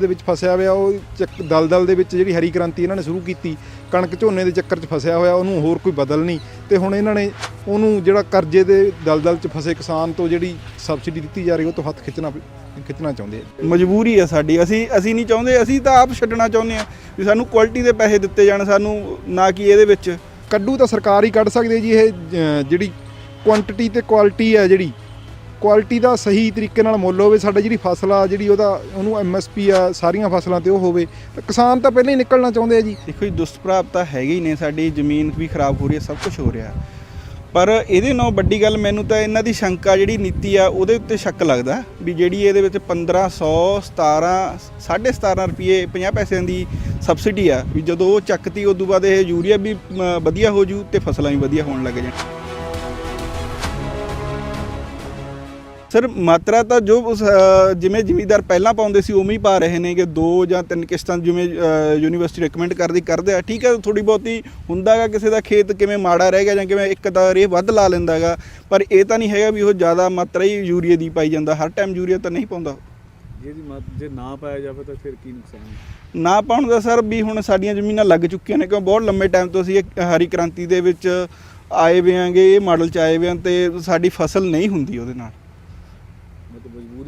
ਦੇ ਵਿੱਚ ਫਸਿਆ ਹੋਇਆ ਉਹ ਚੱਕ ਦਲਦਲ ਦੇ ਵਿੱਚ ਜਿਹੜੀ ਹਰੀ ਕ੍ਰਾਂਤੀ ਇਹਨਾਂ ਨੇ ਸ਼ੁਰੂ ਕੀਤੀ ਕਣਕ ਝੋਨੇ ਦੇ ਚੱਕਰ 'ਚ ਫਸਿਆ ਹੋਇਆ ਉਹਨੂੰ ਹੋਰ ਕੋਈ ਬਦਲ ਨਹੀਂ। ਤੇ ਹੁਣ ਇਹਨਾਂ ਨੇ ਉਹਨੂੰ ਜਿਹੜਾ ਕਰਜ਼ੇ ਦੇ ਦਲਦਲ 'ਚ ਫਸੇ ਕਿਸਾਨ ਤੋਂ ਜਿਹੜੀ ਸਬਸਿਡੀ ਦਿੱਤੀ ਜਾ ਰਹੀ ਉਹ ਤੋਂ ਹੱਥ ਖਿੱਚਣਾ ਖਿੱਚਣਾ ਚਾਹੁੰਦੇ ਆ ਮਜਬੂਰੀ ਆ ਸਾਡੀ। ਅਸੀਂ ਅਸੀਂ ਨਹੀਂ ਚਾਹੁੰਦੇ ਅਸੀਂ ਤਾਂ ਆਪ ਛੱਡਣਾ ਚਾਹੁੰਦੇ ਆ ਵੀ ਸਾਨੂੰ ਕੁਆਲਿਟੀ ਦੇ ਪੈਸੇ ਦਿੱਤੇ ਜਾਣ ਸਾਨੂੰ ਨਾ ਕਿ ਇਹਦੇ ਵਿੱਚ। ਕੱਢੂ ਤਾਂ ਸਰਕਾਰ ਹੀ ਕੱਢ ਸਕਦੀ ਹੈ ਜੀ ਇਹ ਜਿਹੜੀ ਕੁਆਂਟੀਟੀ ਤੇ ਕੁਆਲਿਟੀ ਹੈ ਜਿਹੜੀ ਕੁਆਲਿਟੀ ਦਾ ਸਹੀ ਤਰੀਕੇ ਨਾਲ ਮੁੱਲ ਹੋਵੇ, ਸਾਡਾ ਜਿਹੜੀ ਫਸਲ ਆ, ਜਿਹੜੀ ਉਹਦਾ, ਉਹਨੂੰ ਐਮਐਸਪੀ ਆ, ਸਾਰੀਆਂ ਫਸਲਾਂ ਤੇ ਉਹ ਹੋਵੇ, ਤਾਂ ਕਿਸਾਨ ਤਾਂ ਪਹਿਲਾਂ ਹੀ ਨਿਕਲਣਾ ਚਾਹੁੰਦੇ ਆ ਜੀ। ਦੇਖੋ ਜੀ ਦੁਸ਼ਪ੍ਰਾਪ ਤਾਂ ਹੈਗੇ ਹੀ ਨੇ, ਸਾਡੀ ਜ਼ਮੀਨ ਵੀ ਖਰਾਬ ਹੋ ਰਹੀ ਹੈ, ਸਭ ਕੁਝ ਹੋ ਰਿਹਾ। ਪਰ ਇਹਦੇ ਨਾਲ ਵੱਡੀ ਗੱਲ ਮੈਨੂੰ ਤਾਂ ਇਹਨਾਂ ਦੀ ਸ਼ੰਕਾ ਜਿਹੜੀ ਨੀਤੀ ਆ, ਉਹਦੇ ਉੱਤੇ ਸ਼ੱਕ ਲੱਗਦਾ, ਵੀ ਜਿਹੜੀ ਇਹਦੇ ਵਿੱਚ 1500 17 17.5 ਰੁਪਏ 50 ਪੈਸਿਆਂ ਦੀ ਸਬਸਿਡੀ ਆ, ਵੀ ਜਦੋਂ ਉਹ ਚੱਕਤੀ, ਉਦੋਂ ਬਾਅਦ ਇਹ ਯੂਰੀਆ ਵੀ ਵਧੀਆ ਹੋ ਜੂ ਤੇ ਫਸਲਾਂ ਵੀ ਵਧੀਆ ਹੋਣ ਲੱਗ ਜਾਣ। ਸਰ ਮਾਤਰਾ ਤਾਂ ਜੋ ਉਸ, ਅ, ਜਿਵੇਂ ਜ਼ਿਮੀਦਾਰ ਪਹਿਲਾਂ ਪਾਉਂਦੇ ਸੀ ਉਵੇਂ ਹੀ ਪਾ ਰਹੇ ਨੇ ਕਿ ਦੋ ਜਾਂ ਤਿੰਨ ਕਿਸ਼ਤਾਂ ਜਿਵੇਂ ਅ, ਯੂਨੀਵਰਸਿਟੀ ਰეკਮੈਂਡ ਕਰਦੀ ਕਰਦੇ ਆ। ਠੀਕ ਹੈ ਥੋੜੀ ਬਹੁਤੀ ਹੁੰਦਾਗਾ ਕਿਸੇ ਦਾ ਖੇਤ ਕਿਵੇਂ ਮਾੜਾ ਰਹਿ ਗਿਆ ਜਾਂ ਕਿਵੇਂ ਇੱਕ ਦਾ ਰੇ ਵੱਧ ਲਾ ਲੈਂਦਾਗਾ ਪਰ ਇਹ ਤਾਂ ਨਹੀਂ ਹੈਗਾ ਵੀ ਉਹ ਜ਼ਿਆਦਾ ਮਾਤਰਾ ਹੀ ਯੂਰੀਆ ਦੀ ਪਾਈ ਜਾਂਦਾ। ਹਰ ਟਾਈਮ ਯੂਰੀਆ ਤਾਂ ਨਹੀਂ ਪਾਉਂਦਾ। ਜਿਹਦੀ ਮਤ ਜੇ ਨਾ ਪਾਇਆ ਜਾਵੇ ਤਾਂ ਫਿਰ ਕੀ ਨੁਕਸਾਨ ਹੈ? ਨਾ ਪਾਉਣ ਦਾ ਸਰ ਵੀ ਹੁਣ ਸਾਡੀਆਂ ਜ਼ਮੀਨਾਂ ਲੱਗ ਚੁੱਕੀਆਂ ਨੇ ਕਿਉਂ ਬਹੁਤ ਲੰਮੇ ਟਾਈਮ ਤੋਂ ਅਸੀਂ ਇਹ ਹਰੀ ਕ੍ਰਾਂਤੀ ਦੇ ਵਿੱਚ ਆਏ ਵੇ ਆਂਗੇ ਇਹ ਮਾਡਲ ਚ ਆਏ ਵੇ ਆਂ ਤੇ ਸਾਡੀ ਫਸਲ ਨਹੀਂ ਹੁੰਦੀ ਉਹਦੇ ਨਾਲ।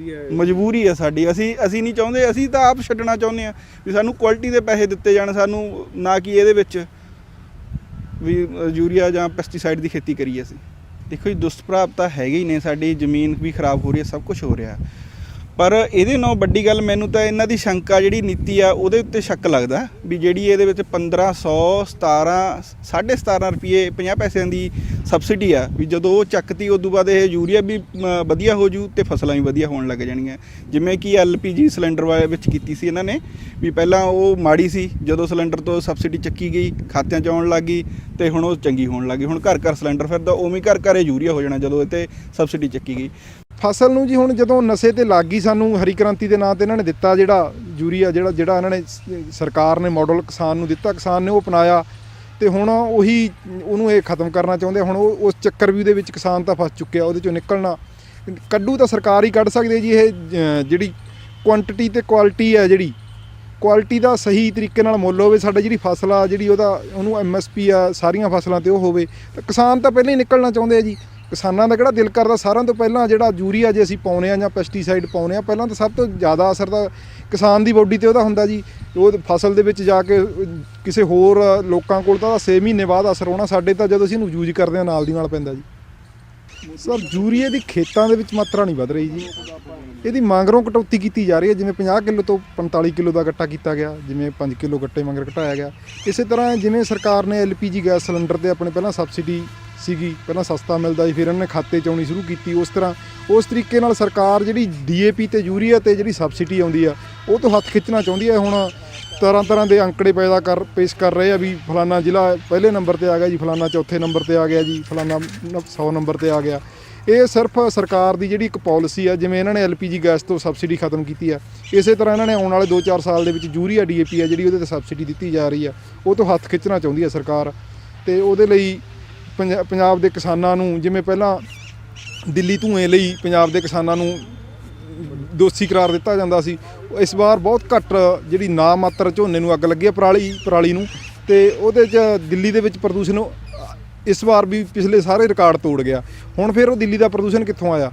ਮਜਬੂਰੀ ਹੈ। ਮਜਬੂਰੀ ਹੈ ਸਾਡੀ। ਅਸੀਂ ਅਸੀਂ ਨਹੀਂ ਚਾਹੁੰਦੇ, ਅਸੀਂ ਤਾਂ ਆਪ ਛੱਡਣਾ ਚਾਹੁੰਦੇ ਆ ਵੀ ਸਾਨੂੰ ਕੁਆਲਿਟੀ ਦੇ ਪੈਸੇ ਦਿੱਤੇ ਜਾਣ, ਸਾਨੂੰ ਨਾ ਕਿ ਇਹਦੇ ਵਿੱਚ ਵੀ ਯੂਰੀਆ ਜਾਂ ਪੈਸਟੀਸਾਈਡ ਦੀ ਖੇਤੀ ਕਰੀਏ ਅਸੀਂ। ਦੇਖੋ ਜੀ ਦੁਸ਼ਪ੍ਰਾਪ ਤਾਂ ਹੈਗੇ ਹੀ ਨੇ, ਸਾਡੀ ਜ਼ਮੀਨ ਵੀ ਖਰਾਬ ਹੋ ਰਹੀ ਹੈ, ਸਭ ਕੁਝ ਹੋ ਰਿਹਾ। ਪਰ ਇਹਦੇ ਨਾਲ ਵੱਡੀ ਗੱਲ ਮੈਨੂੰ ਤਾਂ ਇਹਨਾਂ ਦੀ ਸ਼ੰਕਾ ਜਿਹੜੀ ਨੀਤੀ ਆ ਉਹਦੇ ਉੱਤੇ ਸ਼ੱਕ ਲੱਗਦਾ ਵੀ ਜਿਹੜੀ ਇਹਦੇ ਵਿੱਚ 1500 17 17.5 ਰੁਪਏ 50 ਪੈਸਿਆਂ ਦੀ ਸਬਸਿਡੀ ਆ ਵੀ ਜਦੋਂ ਉਹ ਚੱਕਤੀ ਉਦੋਂ ਬਾਅਦ ਇਹ ਯੂਰੀਆ ਵੀ ਮ, ਵਧੀਆ ਹੋ ਜੂ ਤੇ ਫਸਲਾਂ ਵੀ ਵਧੀਆ ਹੋਣ ਲੱਗ ਜਾਣਗੀਆਂ ਜਿਵੇਂ ਕਿ ਐਲਪੀਜੀ ਸਿਲੰਡਰ ਵਾਲੇ ਵਿੱਚ ਕੀਤੀ ਸੀ ਇਹਨਾਂ ਨੇ ਵੀ ਪਹਿਲਾਂ ਉਹ ਮਾੜੀ ਸੀ ਜਦੋਂ ਸਿਲੰਡਰ ਤੋਂ ਸਬਸਿਡੀ ਚੱਕੀ ਗਈ ਖਾਤਿਆਂ 'ਚ ਆਉਣ ਲੱਗ ਗਈ ਤੇ ਹੁਣ ਉਹ ਚੰਗੀ ਹੋਣ ਲੱਗੀ ਹੁਣ ਘਰ ਘਰ ਸਿਲੰਡਰ ਫਿਰਦਾ ਉਵੇਂ ਘਰ ਘਰ ਇਹ ਯੂਰੀਆ ਹੋ ਜਾਣਾ ਜਦੋਂ ਇਹ ਤੇ ਸਬਸਿਡੀ ਚੱਕੀ ਗਈ। ਫਸਲ ਨੂੰ ਜੀ ਹੁਣ ਜਦੋਂ ਨਸ਼ੇ ਤੇ ਲੱਗ ਗਈ ਸਾਨੂੰ ਹਰੀ ਕ੍ਰਾਂਤੀ ਦੇ ਨਾਂ ਤੇ ਇਹਨਾਂ ਨੇ ਦਿੱਤਾ ਜਿਹੜਾ ਯੂਰੀਆ, ਜਿਹੜਾ ਜਿਹੜਾ ਇਹਨਾਂ ਨੇ ਸਰਕਾਰ ਨੇ ਮਾਡਲ ਕਿਸਾਨ ਨੂੰ ਦਿੱਤਾ, ਕਿਸਾਨ ਨੇ ਉਹ ਅਪਣਾਇਆ ਤੇ ਹੁਣ ਉਹੀ ਉਹਨੂੰ ਇਹ ਖਤਮ ਕਰਨਾ ਚਾਹੁੰਦੇ ਆ। ਹੁਣ ਉਹ ਉਸ ਚੱਕਰ ਵੀ ਉਹਦੇ ਵਿੱਚ ਕਿਸਾਨ ਤਾਂ ਫਸ ਚੁੱਕਿਆ, ਉਹਦੇ ਚੋਂ ਨਿਕਲਣਾ ਕੱਢੂ ਤਾਂ ਸਰਕਾਰ ਹੀ ਕੱਢ ਸਕਦੀ ਜੀ ਇਹ ਜਿਹੜੀ ਕੁਆਂਟੀਟੀ ਤੇ ਕੁਆਲਿਟੀ ਹੈ ਜਿਹੜੀ ਕੁਆਲਿਟੀ ਦਾ ਸਹੀ ਤਰੀਕੇ ਨਾਲ ਮੁੱਲ ਹੋਵੇ, ਸਾਡਾ ਜਿਹੜੀ ਫਸਲ ਆ, ਜਿਹੜੀ ਉਹਦਾ, ਉਹਨੂੰ ਐਮਐਸਪੀ ਆ, ਸਾਰੀਆਂ ਫਸਲਾਂ ਤੇ ਉਹ ਹੋਵੇ, ਤਾਂ ਕਿਸਾਨ ਤਾਂ ਪਹਿਲਾਂ ਹੀ ਨਿਕਲਣਾ ਚਾਹੁੰਦੇ ਆ ਜੀ ਕਿਸਾਨਾਂ ਦਾ ਕਿਹੜਾ ਦਿਲ ਕਰਦਾ ਸਾਰਿਆਂ ਤੋਂ ਪਹਿਲਾਂ ਜਿਹੜਾ ਯੂਰੀਆ ਜੇ ਅਸੀਂ ਪਾਉਨੇ ਆ ਜਾਂ ਪੈਸਟੀਸਾਈਡ ਪਾਉਨੇ ਆ, ਪਹਿਲਾਂ ਤਾਂ ਸਭ ਤੋਂ ਜ਼ਿਆਦਾ ਅਸਰ ਤਾਂ ਕਿਸਾਨ ਦੀ ਬੋਡੀ ਤੇ ਉਹਦਾ ਹੁੰਦਾ ਜੀ। ਉਹ ਫਸਲ ਦੇ ਵਿੱਚ ਜਾ ਕੇ, ਕਿਸੇ ਹੋਰ ਲੋਕਾਂ ਕੋਲ ਤਾਂ 6 ਮਹੀਨੇ ਬਾਅਦ ਅਸਰ ਹੋਣਾ, ਸਾਡੇ ਤਾਂ ਜਦੋਂ ਅਸੀਂ ਇਹਨੂੰ ਯੂਜ਼ ਕਰਦੇ ਆ ਨਾਲ ਦੀ ਨਾਲ ਪੈਂਦਾ ਜੀ। ਸਰ, ਯੂਰੀਏ ਦੀ ਖੇਤਾਂ ਦੇ ਵਿੱਚ ਮਾਤਰਾ ਨਹੀਂ ਵਧ ਰਹੀ ਜੀ। ਇਹਦੀ ਮੰਗਰੋਂ ਕਟੌਤੀ ਕੀਤੀ ਜਾ ਰਹੀ ਹੈ, ਜਿਵੇਂ 50 ਕਿਲੋ ਤੋਂ 45 ਕਿਲੋ ਦਾ ਗੱਟਾ ਕੀਤਾ ਗਿਆ, ਜਿਵੇਂ 5 ਕਿਲੋ ਗੱਟੇ ਮੰਗਰ ਘਟਾਇਆ ਗਿਆ। ਇਸੇ ਤਰ੍ਹਾਂ ਜਿਵੇਂ ਸਰਕਾਰ ਨੇ ਐਲਪੀਜੀ ਗੈਸ ਸਿਲੰਡਰ ਤੇ ਆਪਣੇ ਪਹਿਲਾਂ ਸਬਸਿਡੀ ਸੀਗੀ। ਪਹਿਲਾਂ ਸਸਤਾ ਮਿਲਦਾ ਸੀ, ਫਿਰ ਇਹਨਾਂ ਨੇ ਖਾਤੇ ਚ ਆਉਣੀ ਸ਼ੁਰੂ ਕੀਤੀ ਉਸ ਤਰ੍ਹਾਂ। ਉਸ ਤਰੀਕੇ ਨਾਲ ਸਰਕਾਰ ਜਿਹੜੀ ਡੀਏਪੀ ਤੇ ਯੂਰੀਆ ਤੇ ਜਿਹੜੀ ਸਬਸਿਡੀ ਆਉਂਦੀ ਆ, ਉਹ ਤੋਂ ਹੱਥ ਖਿੱਚਣਾ ਚਾਹੁੰਦੀ ਹੈ ਹੁਣ ਤਰ੍ਹਾਂ ਤਰ੍ਹਾਂ ਦੇ ਅੰਕੜੇ ਪੈਦਾ ਕਰ, ਪੇਸ਼ ਕਰ ਰਹੇ ਆ ਵੀ ਫਲਾਨਾ ਜ਼ਿਲ੍ਹਾ ਪਹਿਲੇ ਨੰਬਰ ਤੇ ਆ ਗਿਆ ਜੀ, ਫਲਾਨਾ ਚੌਥੇ ਨੰਬਰ ਤੇ ਆ ਗਿਆ ਜੀ, ਫਲਾਨਾ 100 ਨੰਬਰ ਤੇ ਆ ਗਿਆ। ਇਹ ਸਿਰਫ ਸਰਕਾਰ ਦੀ ਜਿਹੜੀ ਇੱਕ ਪਾਲਿਸੀ ਆ, ਜਿਵੇਂ ਇਹਨਾਂ ਨੇ ਐਲਪੀਜੀ ਗੈਸ ਤੋਂ ਸਬਸਿਡੀ ਖਤਮ ਕੀਤੀ ਆ, ਇਸੇ ਤਰ੍ਹਾਂ ਇਹਨਾਂ ਨੇ ਆਉਣ ਵਾਲੇ 2-4 ਸਾਲ ਦੇ ਵਿੱਚ ਯੂਰੀਆ ਡੀਏਪੀ ਆ, ਜਿਹੜੀ ਉਹਦੇ ਤੇ ਸਬਸਿਡੀ ਦਿੱਤੀ ਜਾ ਰਹੀ ਆ, ਉਹ ਤੋਂ ਹੱਥ ਖਿੱਚਣਾ ਚਾਹੁੰਦੀ ਆ ਸਰਕਾਰ। ਤੇ ਉਹਦੇ ਲਈ ਪੰਜਾ- ਪੰਜਾਬ ਦੇ ਕਿਸਾਨਾਂ ਨੂੰ, ਜਿਵੇਂ ਪਹਿਲਾਂ ਦਿੱਲੀ ਧੂਏ ਲਈ ਪੰਜਾਬ ਦੇ ਕਿਸਾਨਾਂ ਨੂੰ ਦੋਸ਼ੀ ਕਰਾਰ ਦਿੱਤਾ ਜਾਂਦਾ ਸੀ, ਇਸ ਵਾਰ ਬਹੁਤ ਘੱਟ ਜਿਹੜੀ ਨਾ ਮਾਤਰ ਝੋਨੇ ਨੂੰ ਅੱਗ ਲੱਗੀ ਹੈ ਪਰਾਲੀ ਪਰਾਲੀ ਨੂੰ, ਤੇ ਉਹਦੇ 'ਚ ਦਿੱਲੀ ਦੇ ਵਿੱਚ ਪ੍ਰਦੂਸ਼ਣ ਇਸ ਵਾਰ ਵੀ ਪਿਛਲੇ ਸਾਰੇ ਰਿਕਾਰਡ ਤੋੜ ਗਿਆ। ਹੁਣ ਫਿਰ ਉਹ ਦਿੱਲੀ ਦਾ ਪ੍ਰਦੂਸ਼ਣ ਕਿੱਥੋਂ ਆਇਆ?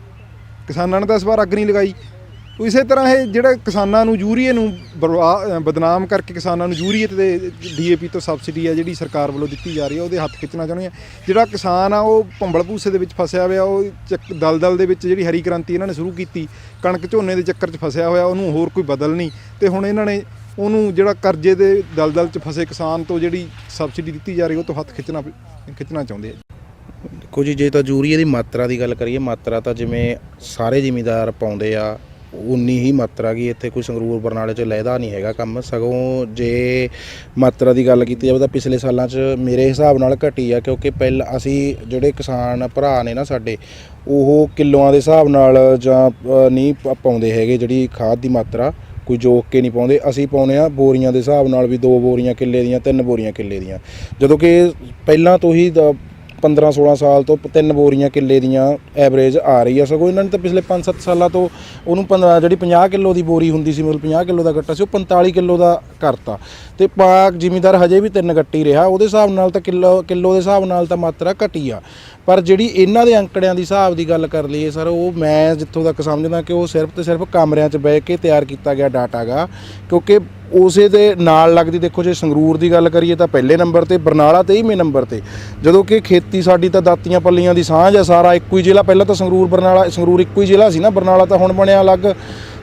ਕਿਸਾਨਾਂ ਨੇ ਤਾਂ ਇਸ ਵਾਰ ਅੱਗ ਨਹੀਂ ਲਗਾਈ। ਇਸੇ ਤਰ੍ਹਾਂ ਇਹ ਜਿਹੜਾ ਕਿਸਾਨਾਂ ਨੂੰ ਯੂਰੀਏ ਨੂੰ ਬਰਬਾ- ਬਦਨਾਮ ਕਰਕੇ ਕਿਸਾਨਾਂ ਨੂੰ ਯੂਰੀਏ ਤੇ ਡੀਏਪੀ ਤੋਂ ਸਬਸਿਡੀ ਆ ਜਿਹੜੀ ਸਰਕਾਰ ਵੱਲੋਂ ਦਿੱਤੀ ਜਾ ਰਹੀ ਹੈ ਉਹਦੇ ਹੱਥ ਖਿੱਚਣਾ ਚਾਹੁੰਦੇ ਆ। ਜਿਹੜਾ ਕਿਸਾਨ ਆ, ਉਹ ਭੰਬਲ ਭੂਸੇ ਦੇ ਵਿੱਚ ਫਸਿਆ ਹੋਇਆ, ਉਹ ਚੱਕ- ਦਲਦਲ ਦੇ ਵਿੱਚ ਜਿਹੜੀ ਹਰੀ ਕ੍ਰਾਂਤੀ ਇਹਨਾਂ ਨੇ ਸ਼ੁਰੂ ਕੀਤੀ, ਕਣਕ ਝੋਨੇ ਦੇ ਚੱਕਰ 'ਚ ਫਸਿਆ ਹੋਇਆ, ਉਹਨੂੰ ਹੋਰ ਕੋਈ ਬਦਲ ਨਹੀਂ। ਤੇ ਹੁਣ ਇਹਨਾਂ ਨੇ ਉਹਨੂੰ ਜਿਹੜਾ ਕਰਜ਼ੇ ਦੇ ਦਲਦਲ 'ਚ ਫਸੇ ਕਿਸਾਨ ਤੋਂ ਜਿਹੜੀ ਸਬਸਿਡੀ ਦਿੱਤੀ ਜਾ ਰਹੀ, ਉਹ ਤੋਂ ਹੱਥ ਖਿੱਚਣਾ ਖਿੱਚਣਾ ਚਾਹੁੰਦੇ ਆ। ਦੇਖੋ ਜੀ, ਜੇ ਤਾਂ ਯੂਰੀਏ ਦੀ ਮਾਤਰਾ ਦੀ ਗੱਲ ਕਰੀਏ, ਮਾਤਰਾ ਤਾਂ ਜਿਵੇਂ ਸਾਰੇ ਜ਼ਿਮੀਂਦਾਰ ਪਾਉਂਦੇ ਆ ਉਨੀ ਹੀ ਮਾਤਰਾ ਕੀ ਇੱਥੇ ਕੋਈ ਸੰਗਰੂਰ ਬਰਨਾਲੇ ਚ ਲੈਦਾ ਨਹੀਂ ਹੈਗਾ ਕੰਮ। ਸਗੋਂ ਜੇ ਮਾਤਰਾ ਦੀ ਗੱਲ ਕੀਤੀ ਜਾਵੇ ਤਾਂ ਪਿਛਲੇ ਸਾਲਾਂ 'ਚ ਮੇਰੇ ਹਿਸਾਬ ਨਾਲ ਘਟੀ ਆ, ਕਿਉਂਕਿ ਪਹਿਲਾਂ ਅਸੀਂ ਜਿਹੜੇ ਕਿਸਾਨ ਭਰਾ ਨੇ ਨਾ ਸਾਡੇ, ਉਹ ਕਿਲੋਆਂ ਦੇ ਹਿਸਾਬ ਨਾਲ ਜਾਂ ਨਹੀਂ ਪ- ਪਾਉਂਦੇ ਹੈਗੇ ਜਿਹੜੀ ਖਾਦ ਦੀ ਮਾਤਰਾ, ਕੋਈ ਜੋਕ ਕੇ ਨਹੀਂ ਪਾਉਂਦੇ। ਅਸੀਂ ਪਾਉਂਦੇ ਆ ਬੋਰੀਆਂ ਦੇ ਹਿਸਾਬ ਨਾਲ ਵੀ ਦੋ ਬੋਰੀਆਂ ਕਿੱਲੇ ਦੀਆਂ, ਤਿੰਨ ਬੋਰੀਆਂ ਕਿੱਲੇ ਦੀਆਂ। ਜਦੋਂ ਕਿ ਪਹਿਲਾਂ ਤੋਂ ਹੀ ਦ- 15 16 ਸਾਲ ਤੋਂ ਤਿੰਨ ਬੋਰੀਆਂ ਕਿੱਲੇ ਦੀਆਂ ਐਵਰੇਜ ਆ ਰਹੀ ਆ। ਸਗੋਂ ਇਹਨਾਂ ਨੇ ਤਾਂ ਪਿਛਲੇ 5-7 ਸਾਲਾਂ ਤੋਂ ਉਹਨੂੰ ਪੰਦ- ਜਿਹੜੀ 50 ਕਿਲੋ ਦੀ ਬੋਰੀ ਹੁੰਦੀ ਸੀ, ਮਤਲਬ 50 ਕਿਲੋ ਦਾ ਗੱਟਾ ਸੀ, ਉਹ 45 ਕਿਲੋ ਦਾ ਕਰਤਾ। ਤੇ ਪਾਕ ਜ਼ਿਮੀਦਾਰ ਹਜੇ ਵੀ ਤਿੰਨ ਗੱਟੀ ਰਿਹਾ, ਉਹਦੇ ਹਿਸਾਬ ਨਾਲ ਤਾਂ ਕਿਲੋ ਕਿਲੋ ਦੇ ਹਿਸਾਬ ਨਾਲ ਤਾਂ ਮਾਤਰਾ ਘਟੀ ਆ। ਪਰ ਜਿਹੜੀ ਇਹਨਾਂ ਦੇ ਅੰਕੜਿਆਂ ਦੀ ਹਿਸਾਬ ਦੀ ਗੱਲ ਕਰ ਲਈਏ ਸਰ, ਉਹ ਮੈਂ ਜਿੱਥੋਂ ਤੱਕ ਸਮਝਦਾ ਕਿ ਉਹ ਸਿਰਫ ਤੇ ਸਿਰਫ ਕਮਰਿਆਂ 'ਚ ਬਹਿ ਕੇ ਤਿਆਰ ਕੀਤਾ ਗਿਆ ਡਾਟਾ ਗਾ ਕਿਉਂਕਿ ਉਸੇ ਦੇ ਨਾਲ ਲੱਗਦੀ, ਦੇਖੋ ਜੇ ਸੰਗਰੂਰ ਦੀ ਗੱਲ ਕਰੀਏ ਤਾਂ ਪਹਿਲੇ ਨੰਬਰ ਤੇ, ਬਰਨਾਲਾ 23ਵੇਂ ਨੰਬਰ ਤੇ। ਜਦੋਂ ਕਿ ਖੇਤੀ ਸਾਡੀ ਤਾਂ ਦਾਤੀਆਂ ਪੱਲੀਆਂ ਦੀ ਸਾਂਝ ਆ, ਸਾਰਾ ਇੱਕੋ ਹੀ ਜ਼ਿਲ੍ਹਾ, ਪਹਿਲਾਂ ਤਾਂ ਸੰਗਰੂਰ, ਬਰਨਾਲਾ, ਸੰਗਰੂਰ ਇੱਕੋ ਹੀ ਜ਼ਿਲ੍ਹਾ ਸੀ ਨਾ, ਬਰਨਾਲਾ ਤਾਂ ਹੁਣ ਬਣਿਆ ਅਲੱਗ।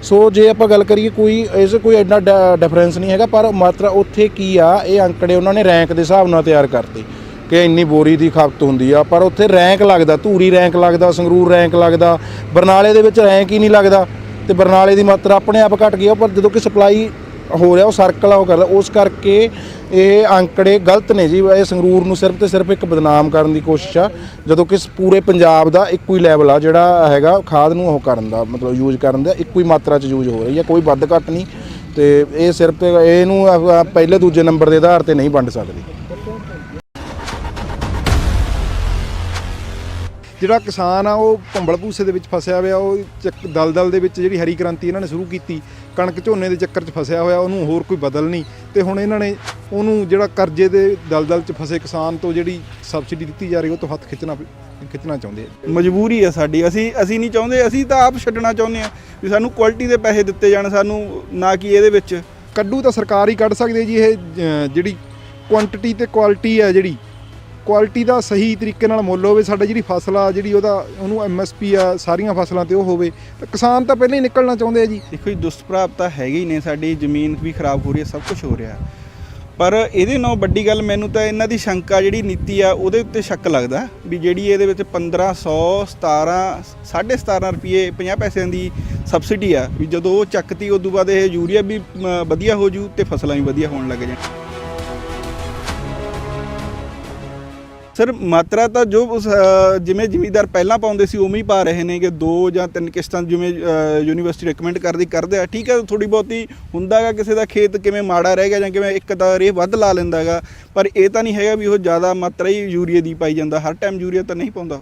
ਸੋ ਜੇ ਆਪਾਂ ਗੱਲ ਕਰੀਏ ਕੋਈ, ਇਸ ਕੋਈ ਐਡਾ ਡਿਫਰੈਂਸ ਨਹੀਂ ਹੈਗਾ, ਪਰ ਮਾਤਰਾ ਉੱਥੇ ਕੀ ਆ, ਇਹ ਅੰਕੜੇ ਉਹਨਾਂ ਨੇ ਰੈਂਕ ਦੇ ਹਿਸਾਬ ਨਾਲ ਤਿਆਰ ਕਰਤੇ ਕਿ ਇੰਨੀ ਬੋਰੀ ਦੀ ਖਪਤ ਹੁੰਦੀ ਆ। ਪਰ ਉੱਥੇ ਰੈਂਕ ਲੱਗਦਾ, ਧੂਰੀ ਰੈਂਕ ਲੱਗਦਾ, ਸੰਗਰੂਰ ਰੈਂਕ ਲੱਗਦਾ, ਬਰਨਾਲੇ ਦੇ ਵਿੱਚ ਰੈਂਕ ਹੀ ਨਹੀਂ ਲੱਗਦਾ। ਤੇ ਬਰਨਾਲੇ ਦੀ ਮਾਤਰਾ ਆਪਣੇ ਆਪ ਘਟ ਗਈ ਆ, ਪਰ ਜਦੋਂ ਕਿ ਸਪਲਾਈ ਹੋ ਰਿਹਾ, ਉਹ ਸਰਕਲ ਆ, ਉਹ ਕਰਦਾ। ਉਸ ਕਰਕੇ ਇਹ ਅੰਕੜੇ ਗਲਤ ਨੇ ਜੀ। ਇਹ ਸੰਗਰੂਰ ਨੂੰ ਸਿਰਫ ਤੇ ਸਿਰਫ ਇੱਕ ਬਦਨਾਮ ਕਰਨ ਦੀ ਕੋਸ਼ਿਸ਼ ਆ, ਜਦੋਂ ਕਿ ਪੂਰੇ ਪੰਜਾਬ ਦਾ ਇੱਕੋ ਹੀ ਲੈਵਲ ਆ, ਜਿਹੜਾ ਹੈਗਾ ਖਾਦ ਨੂੰ ਉਹ ਕਰਨ ਦਾ, ਮਤਲਬ ਯੂਜ਼ ਕਰਨ ਦਾ, ਇੱਕੋ ਹੀ ਮਾਤਰਾ 'ਚ ਯੂਜ਼ ਹੋ ਰਹੀ ਹੈ ਕੋਈ ਵੱਧ ਘੱਟ ਨਹੀਂ। ਤੇ ਇਹ ਸਿਰਫ ਤੇ ਇਹਨੂੰ ਪਹਿਲੇ ਦੂਜੇ ਨੰਬਰ ਦੇ ਆਧਾਰ ਤੇ ਨਹੀਂ ਵੰਡ ਸਕਦੇ। ਜਿਹੜਾ ਕਿਸਾਨ ਆ, ਉਹ ਭੰਬਲ ਭੂਸੇ ਦੇ ਵਿੱਚ ਫਸਿਆ ਹੋਇਆ, ਉਹ ਚੱਕ- ਦਲਦਲ ਦੇ ਵਿੱਚ ਜਿਹੜੀ ਹਰੀ ਕ੍ਰਾਂਤੀ ਇਹਨਾਂ ਨੇ ਸ਼ੁਰੂ ਕੀਤੀ ਕਣਕ ਝੋਨੇ ਦੇ ਚੱਕਰ 'ਚ ਫਸਿਆ ਹੋਇਆ ਉਹਨੂੰ ਹੋਰ ਕੋਈ ਬਦਲ ਨਹੀਂ। ਤੇ ਹੁਣ ਇਹਨਾਂ ਨੇ ਉਹਨੂੰ ਜਿਹੜਾ ਕਰਜ਼ੇ ਦੇ ਦਲਦਲ 'ਚ ਫਸੇ ਕਿਸਾਨ ਤੋਂ ਜਿਹੜੀ ਸਬਸਿਡੀ ਦਿੱਤੀ ਜਾ ਰਹੀ ਉਹ ਤੋਂ ਹੱਥ ਖਿੱਚਣਾ ਖਿੱਚਣਾ ਚਾਹੁੰਦੇ ਆ। ਮਜਬੂਰੀ ਆ ਸਾਡੀ। ਅਸੀਂ ਅਸੀਂ ਨਹੀਂ ਚਾਹੁੰਦੇ ਅਸੀਂ ਤਾਂ ਆਪ ਛੱਡਣਾ ਚਾਹੁੰਦੇ ਆ ਵੀ ਸਾਨੂੰ ਕੁਆਲਿਟੀ ਦੇ ਪੈਸੇ ਦਿੱਤੇ ਜਾਣ ਸਾਨੂੰ ਨਾ ਕਿ ਇਹਦੇ ਵਿੱਚ। ਕੱਢੂ ਤਾਂ ਸਰਕਾਰ ਹੀ ਕੱਢ ਸਕਦੀ ਜੀ ਇਹ ਜਿਹੜੀ ਕੁਆਂਟੀਟੀ ਤੇ ਕੁਆਲਿਟੀ ਹੈ ਜਿਹੜੀ ਕੁਆਲਿਟੀ ਦਾ ਸਹੀ ਤਰੀਕੇ ਨਾਲ ਮੁੱਲ ਹੋਵੇ, ਸਾਡਾ ਜਿਹੜੀ ਫਸਲ ਆ, ਜਿਹੜੀ ਉਹਦਾ, ਉਹਨੂੰ ਐਮਐਸਪੀ ਆ, ਸਾਰੀਆਂ ਫਸਲਾਂ ਤੇ ਉਹ ਹੋਵੇ, ਤਾਂ ਕਿਸਾਨ ਤਾਂ ਪਹਿਲਾਂ ਹੀ ਨਿਕਲਣਾ ਚਾਹੁੰਦੇ ਆ ਜੀ। ਦੇਖੋ ਜੀ ਦੁਸ਼ਪ੍ਰਾਪ ਤਾਂ ਹੈਗੇ ਹੀ ਨੇ, ਸਾਡੀ ਜ਼ਮੀਨ ਵੀ ਖਰਾਬ ਹੋ ਰਹੀ ਹੈ, ਸਭ ਕੁਝ ਹੋ ਰਿਹਾ। ਪਰ ਇਹਦੇ ਨਾਲ ਵੱਡੀ ਗੱਲ, ਮੈਨੂੰ ਤਾਂ ਇਹਨਾਂ ਦੀ ਸ਼ੰਕਾ ਜਿਹੜੀ ਨੀਤੀ ਆ, ਉਹਦੇ ਉੱਤੇ ਸ਼ੱਕ ਲੱਗਦਾ ਵੀ ਜਿਹੜੀ ਇਹਦੇ ਵਿੱਚ 1500 17 17.5 ਰੁਪਏ 50 ਪੈਸਿਆਂ ਦੀ ਸਬਸਿਡੀ ਆ, ਵੀ ਜਦੋਂ ਉਹ ਚੱਕਤੀ, ਉਦੋਂ ਬਾਅਦ ਇਹ ਯੂਰੀਆ ਵੀ ਵਧੀਆ ਹੋ ਜੂ ਤੇ ਫਸਲਾਂ ਵੀ ਵਧੀਆ ਹੋਣ ਲੱਗ ਜਾਣ। ਸਰ ਮਾਤਰਾ ਤਾਂ ਜੋ ਉਸ, ਜਿਵੇਂ ਜ਼ਿਮੀਦਾਰ ਪਹਿਲਾਂ ਪਾਉਂਦੇ ਸੀ ਉਵੇਂ ਹੀ ਪਾ ਰਹੇ ਨੇ ਕਿ ਦੋ ਜਾਂ ਤਿੰਨ ਕਿਸ਼ਤਾਂ ਜਿਵੇਂ ਯੂਨੀਵਰਸਿਟੀ ਰეკਮੈਂਡ ਕਰਦੀ ਕਰਦੇ ਆ। ਠੀਕ ਹੈ ਥੋੜੀ ਬਹੁਤੀ ਹੁੰਦਾਗਾ ਕਿਸੇ ਦਾ ਖੇਤ ਕਿਵੇਂ ਮਾੜਾ ਰਹਿ ਗਿਆ ਜਾਂ ਕਿਵੇਂ ਇੱਕ ਦਾ ਰੇਹ ਵੱਧ ਲਾ ਲੈਂਦਾਗਾ ਪਰ ਇਹ ਤਾਂ ਨਹੀਂ ਹੈਗਾ ਵੀ ਉਹ ਜ਼ਿਆਦਾ ਮਾਤਰਾ ਹੀ ਯੂਰੀਆ ਦੀ ਪਾਈ ਜਾਂਦਾ। ਹਰ ਟਾਈਮ ਯੂਰੀਆ ਤਾਂ ਨਹੀਂ ਪਾਉਂਦਾ।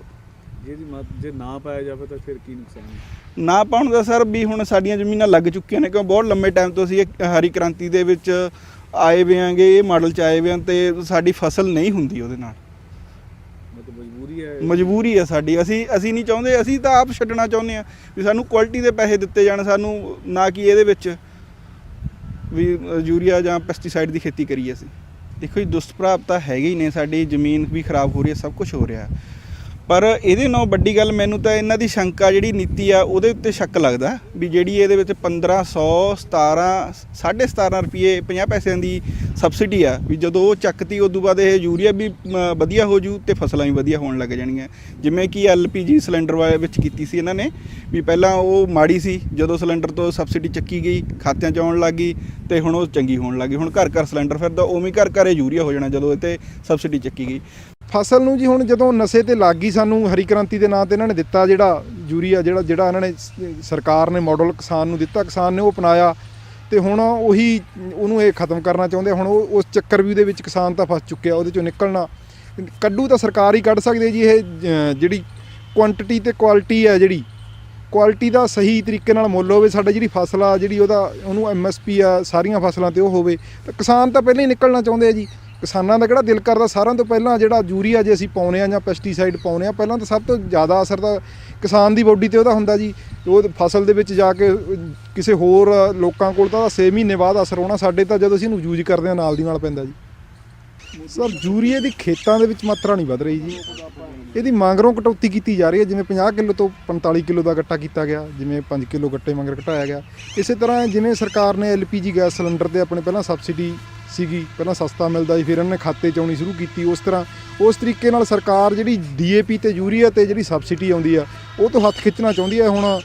ਜਿਹਦੀ ਮਤ ਜੇ ਨਾ ਪਾਇਆ ਜਾਵੇ ਤਾਂ ਫਿਰ ਕੀ ਨੁਕਸਾਨ ਹੈ? ਨਾ ਪਾਉਣ ਦਾ ਸਰ ਵੀ ਹੁਣ ਸਾਡੀਆਂ ਜ਼ਮੀਨਾਂ ਲੱਗ ਚੁੱਕੀਆਂ ਨੇ ਕਿਉਂ ਬਹੁਤ ਲੰਮੇ ਟਾਈਮ ਤੋਂ ਅਸੀਂ ਇਹ ਹਰੀ ਕ੍ਰਾਂਤੀ ਦੇ ਵਿੱਚ ਆਏ ਵੇ ਆਂਗੇ ਇਹ ਮਾਡਲ ਚ ਆਏ ਵੇ ਆਂ ਤੇ ਸਾਡੀ ਫਸਲ ਨਹੀਂ ਹੁੰਦੀ ਉਹਦੇ ਨਾਲ। ਮਜਬੂਰੀ ਹੈ ਮਜਬੂਰੀ ਹੈ ਸਾਡੀ। ਅਸੀਂ ਅਸੀਂ ਨਹੀਂ ਚਾਹੁੰਦੇ, ਅਸੀਂ ਤਾਂ ਆਪ ਛੱਡਣਾ ਚਾਹੁੰਦੇ ਆ ਵੀ ਸਾਨੂੰ ਕੁਆਲਿਟੀ ਦੇ ਪੈਸੇ ਦਿੱਤੇ ਜਾਣ, ਸਾਨੂੰ ਨਾ ਕਿ ਇਹਦੇ ਵਿੱਚ ਵੀ ਯੂਰੀਆ ਜਾਂ ਪੈਸਟੀਸਾਈਡ ਦੀ ਖੇਤੀ ਕਰੀਏ ਅਸੀਂ। ਦੇਖੋ ਜੀ ਦੁਸ਼ਪ੍ਰਾਪ ਤਾਂ ਹੈਗੇ ਹੀ ਨੇ, ਸਾਡੀ ਜ਼ਮੀਨ ਵੀ ਖਰਾਬ ਹੋ ਰਹੀ ਹੈ, ਸਭ ਕੁਝ ਹੋ ਰਿਹਾ। ਪਰ ਇਹਦੇ ਨਾਲ ਵੱਡੀ ਗੱਲ ਮੈਨੂੰ ਤਾਂ ਇਹਨਾਂ ਦੀ ਸ਼ੰਕਾ ਜਿਹੜੀ ਨੀਤੀ ਆ ਉਹਦੇ ਉੱਤੇ ਸ਼ੱਕ ਲੱਗਦਾ ਵੀ ਜਿਹੜੀ ਇਹਦੇ ਵਿੱਚ 1500 17 17.5 ਰੁਪਏ 50 ਪੈਸਿਆਂ ਦੀ ਸਬਸਿਡੀ ਆ ਵੀ ਜਦੋਂ ਉਹ ਚੱਕਤੀ ਉਦੋਂ ਬਾਅਦ ਇਹ ਯੂਰੀਆ ਵੀ ਮ, ਵਧੀਆ ਹੋ ਜੂ ਤੇ ਫਸਲਾਂ ਵੀ ਵਧੀਆ ਹੋਣ ਲੱਗ ਜਾਣਗੀਆਂ ਜਿਵੇਂ ਕਿ ਐਲਪੀਜੀ ਸਿਲੰਡਰ ਵਾਲੇ ਵਿੱਚ ਕੀਤੀ ਸੀ ਇਹਨਾਂ ਨੇ ਵੀ ਪਹਿਲਾਂ ਉਹ ਮਾੜੀ ਸੀ ਜਦੋਂ ਸਿਲੰਡਰ ਤੋਂ ਸਬਸਿਡੀ ਚੱਕੀ ਗਈ ਖਾਤਿਆਂ 'ਚ ਆਉਣ ਲੱਗ ਗਈ ਤੇ ਹੁਣ ਉਹ ਚੰਗੀ ਹੋਣ ਲੱਗੀ ਹੁਣ ਘਰ ਘਰ ਸਿਲੰਡਰ ਫਿਰਦਾ ਉਵੇਂ ਘਰ ਘਰ ਇਹ ਯੂਰੀਆ ਹੋ ਜਾਣਾ ਜਦੋਂ ਇਹ ਤੇ ਸਬਸਿਡੀ ਚੱਕੀ ਗਈ। ਫਸਲ ਨੂੰ ਜੀ ਹੁਣ ਜਦੋਂ ਨਸ਼ੇ ਤੇ ਲੱਗ ਗਈ ਸਾਨੂੰ ਹਰੀ ਕ੍ਰਾਂਤੀ ਦੇ ਨਾਂ ਤੇ ਇਹਨਾਂ ਨੇ ਦਿੱਤਾ ਜਿਹੜਾ ਯੂਰੀਆ, ਜਿਹੜਾ ਜਿਹੜਾ ਇਹਨਾਂ ਨੇ ਸਰਕਾਰ ਨੇ ਮਾਡਲ ਕਿਸਾਨ ਨੂੰ ਦਿੱਤਾ, ਕਿਸਾਨ ਨੇ ਉਹ ਅਪਣਾਇਆ ਤੇ ਹੁਣ ਉਹੀ ਉਹਨੂੰ ਇਹ ਖਤਮ ਕਰਨਾ ਚਾਹੁੰਦੇ ਆ। ਹੁਣ ਉਹ ਉਸ ਚੱਕਰ ਵੀ ਦੇ ਵਿੱਚ ਕਿਸਾਨ ਤਾਂ ਫਸ ਚੁੱਕਿਆ, ਉਹਦੇ ਚੋਂ ਨਿਕਲਣਾ ਕੱਢੂ ਤਾਂ ਸਰਕਾਰ ਹੀ ਕੱਢ ਸਕਦੇ ਜੀ, ਇਹ ਜਿਹੜੀ ਕੁਆਂਟੀਟੀ ਤੇ ਕੁਆਲਿਟੀ ਹੈ ਜਿਹੜੀ ਕੁਆਲਿਟੀ ਦਾ ਸਹੀ ਤਰੀਕੇ ਨਾਲ ਮੁੱਲ ਹੋਵੇ, ਸਾਡਾ ਜਿਹੜੀ ਫਸਲ ਆ, ਜਿਹੜੀ ਉਹਦਾ, ਉਹਨੂੰ ਐਮਐਸਪੀ ਆ, ਸਾਰੀਆਂ ਫਸਲਾਂ ਤੇ ਉਹ ਹੋਵੇ, ਤਾਂ ਕਿਸਾਨ ਤਾਂ ਪਹਿਲਾਂ ਹੀ ਨਿਕਲਣਾ ਚਾਹੁੰਦੇ ਆ ਜੀ ਕਿਸਾਨਾਂ ਦਾ ਕਿਹੜਾ ਦਿਲ ਕਰਦਾ ਸਾਰਿਆਂ ਤੋਂ ਪਹਿਲਾਂ ਜਿਹੜਾ ਯੂਰੀਆ ਜੇ ਅਸੀਂ ਪਾਉਨੇ ਆ ਜਾਂ ਪੈਸਟੀਸਾਈਡ ਪਾਉਨੇ ਆ ਪਹਿਲਾਂ ਤਾਂ ਸਭ ਤੋਂ ਜ਼ਿਆਦਾ ਅਸਰ ਤਾਂ ਕਿਸਾਨ ਦੀ ਬੋਡੀ ਤੇ ਉਹਦਾ ਹੁੰਦਾ ਜੀ। ਉਹ ਫਸਲ ਦੇ ਵਿੱਚ ਜਾ ਕੇ ਕਿਸੇ ਹੋਰ ਲੋਕਾਂ ਕੋਲ ਤਾਂ 6 ਮਹੀਨੇ ਬਾਅਦ ਅਸਰ ਹੋਣਾ, ਸਾਡੇ ਤਾਂ ਜਦੋਂ ਅਸੀਂ ਇਹਨੂੰ ਯੂਜ਼ ਕਰਦੇ ਆ ਨਾਲ ਦੀ ਨਾਲ ਪੈਂਦਾ ਜੀ। ਸਰ, ਯੂਰੀਏ ਦੀ ਖੇਤਾਂ ਦੇ ਵਿੱਚ ਮਾਤਰਾ ਨਹੀਂ ਵਧ ਰਹੀ ਜੀ। ਇਹਦੀ ਮੰਗਰੋਂ ਕਟੌਤੀ ਕੀਤੀ ਜਾ ਰਹੀ ਹੈ, ਜਿਵੇਂ 50 ਕਿਲੋ ਤੋਂ 45 ਕਿਲੋ ਦਾ ਗੱਟਾ ਕੀਤਾ ਗਿਆ, ਜਿਵੇਂ 5 ਕਿਲੋ ਗੱਟੇ ਮੰਗਰ ਘਟਾਇਆ ਗਿਆ। ਇਸੇ ਤਰ੍ਹਾਂ ਜਿਵੇਂ ਸਰਕਾਰ ਨੇ ਐਲਪੀਜੀ ਗੈਸ ਸਿਲੰਡਰ ਤੇ ਆਪਣੇ ਪਹਿਲਾਂ ਸਬਸਿਡੀ ਸੀਗੀ। ਪਹਿਲਾਂ ਸਸਤਾ ਮਿਲਦਾ ਸੀ, ਫਿਰ ਇਹਨਾਂ ਨੇ ਖਾਤੇ ਚ ਆਉਣੀ ਸ਼ੁਰੂ ਕੀਤੀ। ਉਸ ਤਰ੍ਹਾਂ, ਉਸ ਤਰੀਕੇ ਨਾਲ ਸਰਕਾਰ ਜਿਹੜੀ ਡੀਏਪੀ ਤੇ ਯੂਰੀਆ ਤੇ ਜਿਹੜੀ ਸਬਸਿਡੀ ਆਉਂਦੀ ਆ, ਉਹ ਤੋਂ ਹੱਥ ਖਿੱਚਣਾ ਚਾਹੁੰਦੀ ਹੈ ਹੁਣ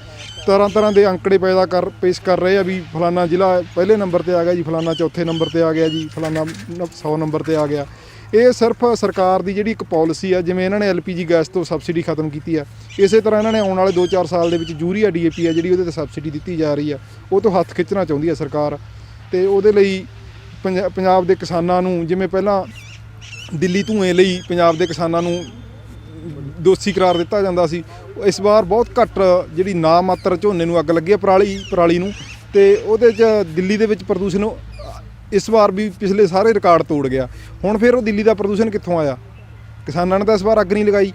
ਤਰ੍ਹਾਂ ਤਰ੍ਹਾਂ ਦੇ ਅੰਕੜੇ ਪੈਦਾ ਕਰ, ਪੇਸ਼ ਕਰ ਰਹੇ ਆ ਵੀ ਫਲਾਨਾ ਜ਼ਿਲ੍ਹਾ ਪਹਿਲੇ ਨੰਬਰ ਤੇ ਆ ਗਿਆ ਜੀ, ਫਲਾਨਾ ਚੌਥੇ ਨੰਬਰ ਤੇ ਆ ਗਿਆ ਜੀ, ਫਲਾਨਾ 100 ਨੰਬਰ ਤੇ ਆ ਗਿਆ। ਇਹ ਸਿਰਫ ਸਰਕਾਰ ਦੀ ਜਿਹੜੀ ਇੱਕ ਪਾਲਿਸੀ ਆ, ਜਿਵੇਂ ਇਹਨਾਂ ਨੇ ਐਲਪੀਜੀ ਗੈਸ ਤੋਂ ਸਬਸਿਡੀ ਖਤਮ ਕੀਤੀ ਆ, ਇਸੇ ਤਰ੍ਹਾਂ ਇਹਨਾਂ ਨੇ ਆਉਣ ਵਾਲੇ 2-4 ਸਾਲ ਦੇ ਵਿੱਚ ਯੂਰੀਆ ਡੀਏਪੀ ਆ ਜਿਹੜੀ ਉਹਦੇ ਤੇ ਸਬਸਿਡੀ ਦਿੱਤੀ ਜਾ ਰਹੀ ਆ, ਉਹ ਤੋਂ ਹੱਥ ਖਿੱਚਣਾ ਚਾਹੁੰਦੀ ਆ ਸਰਕਾਰ। ਤੇ ਉਹਦੇ ਲਈ ਪੰਜਾ- ਪੰਜਾਬ ਦੇ ਕਿਸਾਨਾਂ ਨੂੰ, ਜਿਵੇਂ ਪਹਿਲਾਂ ਦਿੱਲੀ ਧੂਏ ਲਈ ਪੰਜਾਬ ਦੇ ਕਿਸਾਨਾਂ ਨੂੰ ਦੋਸ਼ੀ ਕਰਾਰ ਦਿੱਤਾ ਜਾਂਦਾ ਸੀ, ਇਸ ਵਾਰ ਬਹੁਤ ਘੱਟ ਜਿਹੜੀ ਨਾ ਮਾਤਰ ਝੋਨੇ ਨੂੰ ਅੱਗ ਲੱਗੀ ਹੈ ਪਰਾਲੀ ਪਰਾਲੀ ਨੂੰ, ਤੇ ਉਹਦੇ 'ਚ ਦਿੱਲੀ ਦੇ ਵਿੱਚ ਪ੍ਰਦੂਸ਼ਣ ਇਸ ਵਾਰ ਵੀ ਪਿਛਲੇ ਸਾਰੇ ਰਿਕਾਰਡ ਤੋੜ ਗਿਆ। ਹੁਣ ਫਿਰ ਉਹ ਦਿੱਲੀ ਦਾ ਪ੍ਰਦੂਸ਼ਣ ਕਿੱਥੋਂ ਆਇਆ? ਕਿਸਾਨਾਂ ਨੇ ਤਾਂ ਇਸ ਵਾਰ ਅੱਗ ਨਹੀਂ ਲਗਾਈ।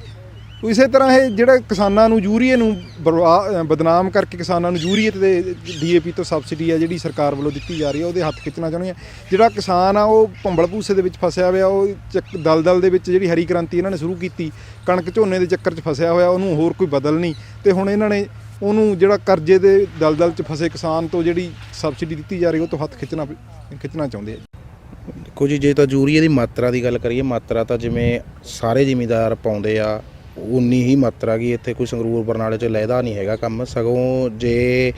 ਇਸੇ ਤਰ੍ਹਾਂ ਇਹ ਜਿਹੜਾ ਕਿਸਾਨਾਂ ਨੂੰ ਯੂਰੀਏ ਨੂੰ ਬਰਬਾ- ਬਦਨਾਮ ਕਰਕੇ ਕਿਸਾਨਾਂ ਨੂੰ ਯੂਰੀਏ ਤੇ ਡੀਏਪੀ ਤੋਂ ਸਬਸਿਡੀ ਆ ਜਿਹੜੀ ਸਰਕਾਰ ਵੱਲੋਂ ਦਿੱਤੀ ਜਾ ਰਹੀ ਹੈ ਉਹਦੇ ਹੱਥ ਖਿੱਚਣਾ ਚਾਹੁੰਦੇ ਆ। ਜਿਹੜਾ ਕਿਸਾਨ ਆ, ਉਹ ਭੰਬਲ ਭੂਸੇ ਦੇ ਵਿੱਚ ਫਸਿਆ ਹੋਇਆ, ਉਹ ਚੱਕ- ਦਲਦਲ ਦੇ ਵਿੱਚ ਜਿਹੜੀ ਹਰੀ ਕ੍ਰਾਂਤੀ ਇਹਨਾਂ ਨੇ ਸ਼ੁਰੂ ਕੀਤੀ, ਕਣਕ ਝੋਨੇ ਦੇ ਚੱਕਰ 'ਚ ਫਸਿਆ ਹੋਇਆ, ਉਹਨੂੰ ਹੋਰ ਕੋਈ ਬਦਲ ਨਹੀਂ। ਤੇ ਹੁਣ ਇਹਨਾਂ ਨੇ ਉਹਨੂੰ ਜਿਹੜਾ ਕਰਜ਼ੇ ਦੇ ਦਲਦਲ 'ਚ ਫਸੇ ਕਿਸਾਨ ਤੋਂ ਜਿਹੜੀ ਸਬਸਿਡੀ ਦਿੱਤੀ ਜਾ ਰਹੀ, ਉਹ ਤੋਂ ਹੱਥ ਖਿੱਚਣਾ ਖਿੱਚਣਾ ਚਾਹੁੰਦੇ ਆ ਦੇਖੋ ਜੀ, ਜੇ ਤਾਂ ਯੂਰੀਏ ਦੀ ਮਾਤਰਾ ਦੀ ਗੱਲ ਕਰੀਏ, ਮਾਤਰਾ ਤਾਂ ਜਿਵੇਂ ਸਾਰੇ ਜ਼ਿਮੀਂਦਾਰ ਪਾਉਂਦੇ ਆ ਉਨੀ ਹੀ ਮਾਤਰਾ ਗਈ ਇੱਥੇ ਕੋਈ ਸੰਗਰੂਰ ਬਰਨਾਲੇ 'ਚ ਲੈਦਾ ਨਹੀਂ ਹੈਗਾ ਕੰਮ। ਸਗੋਂ ਜੇ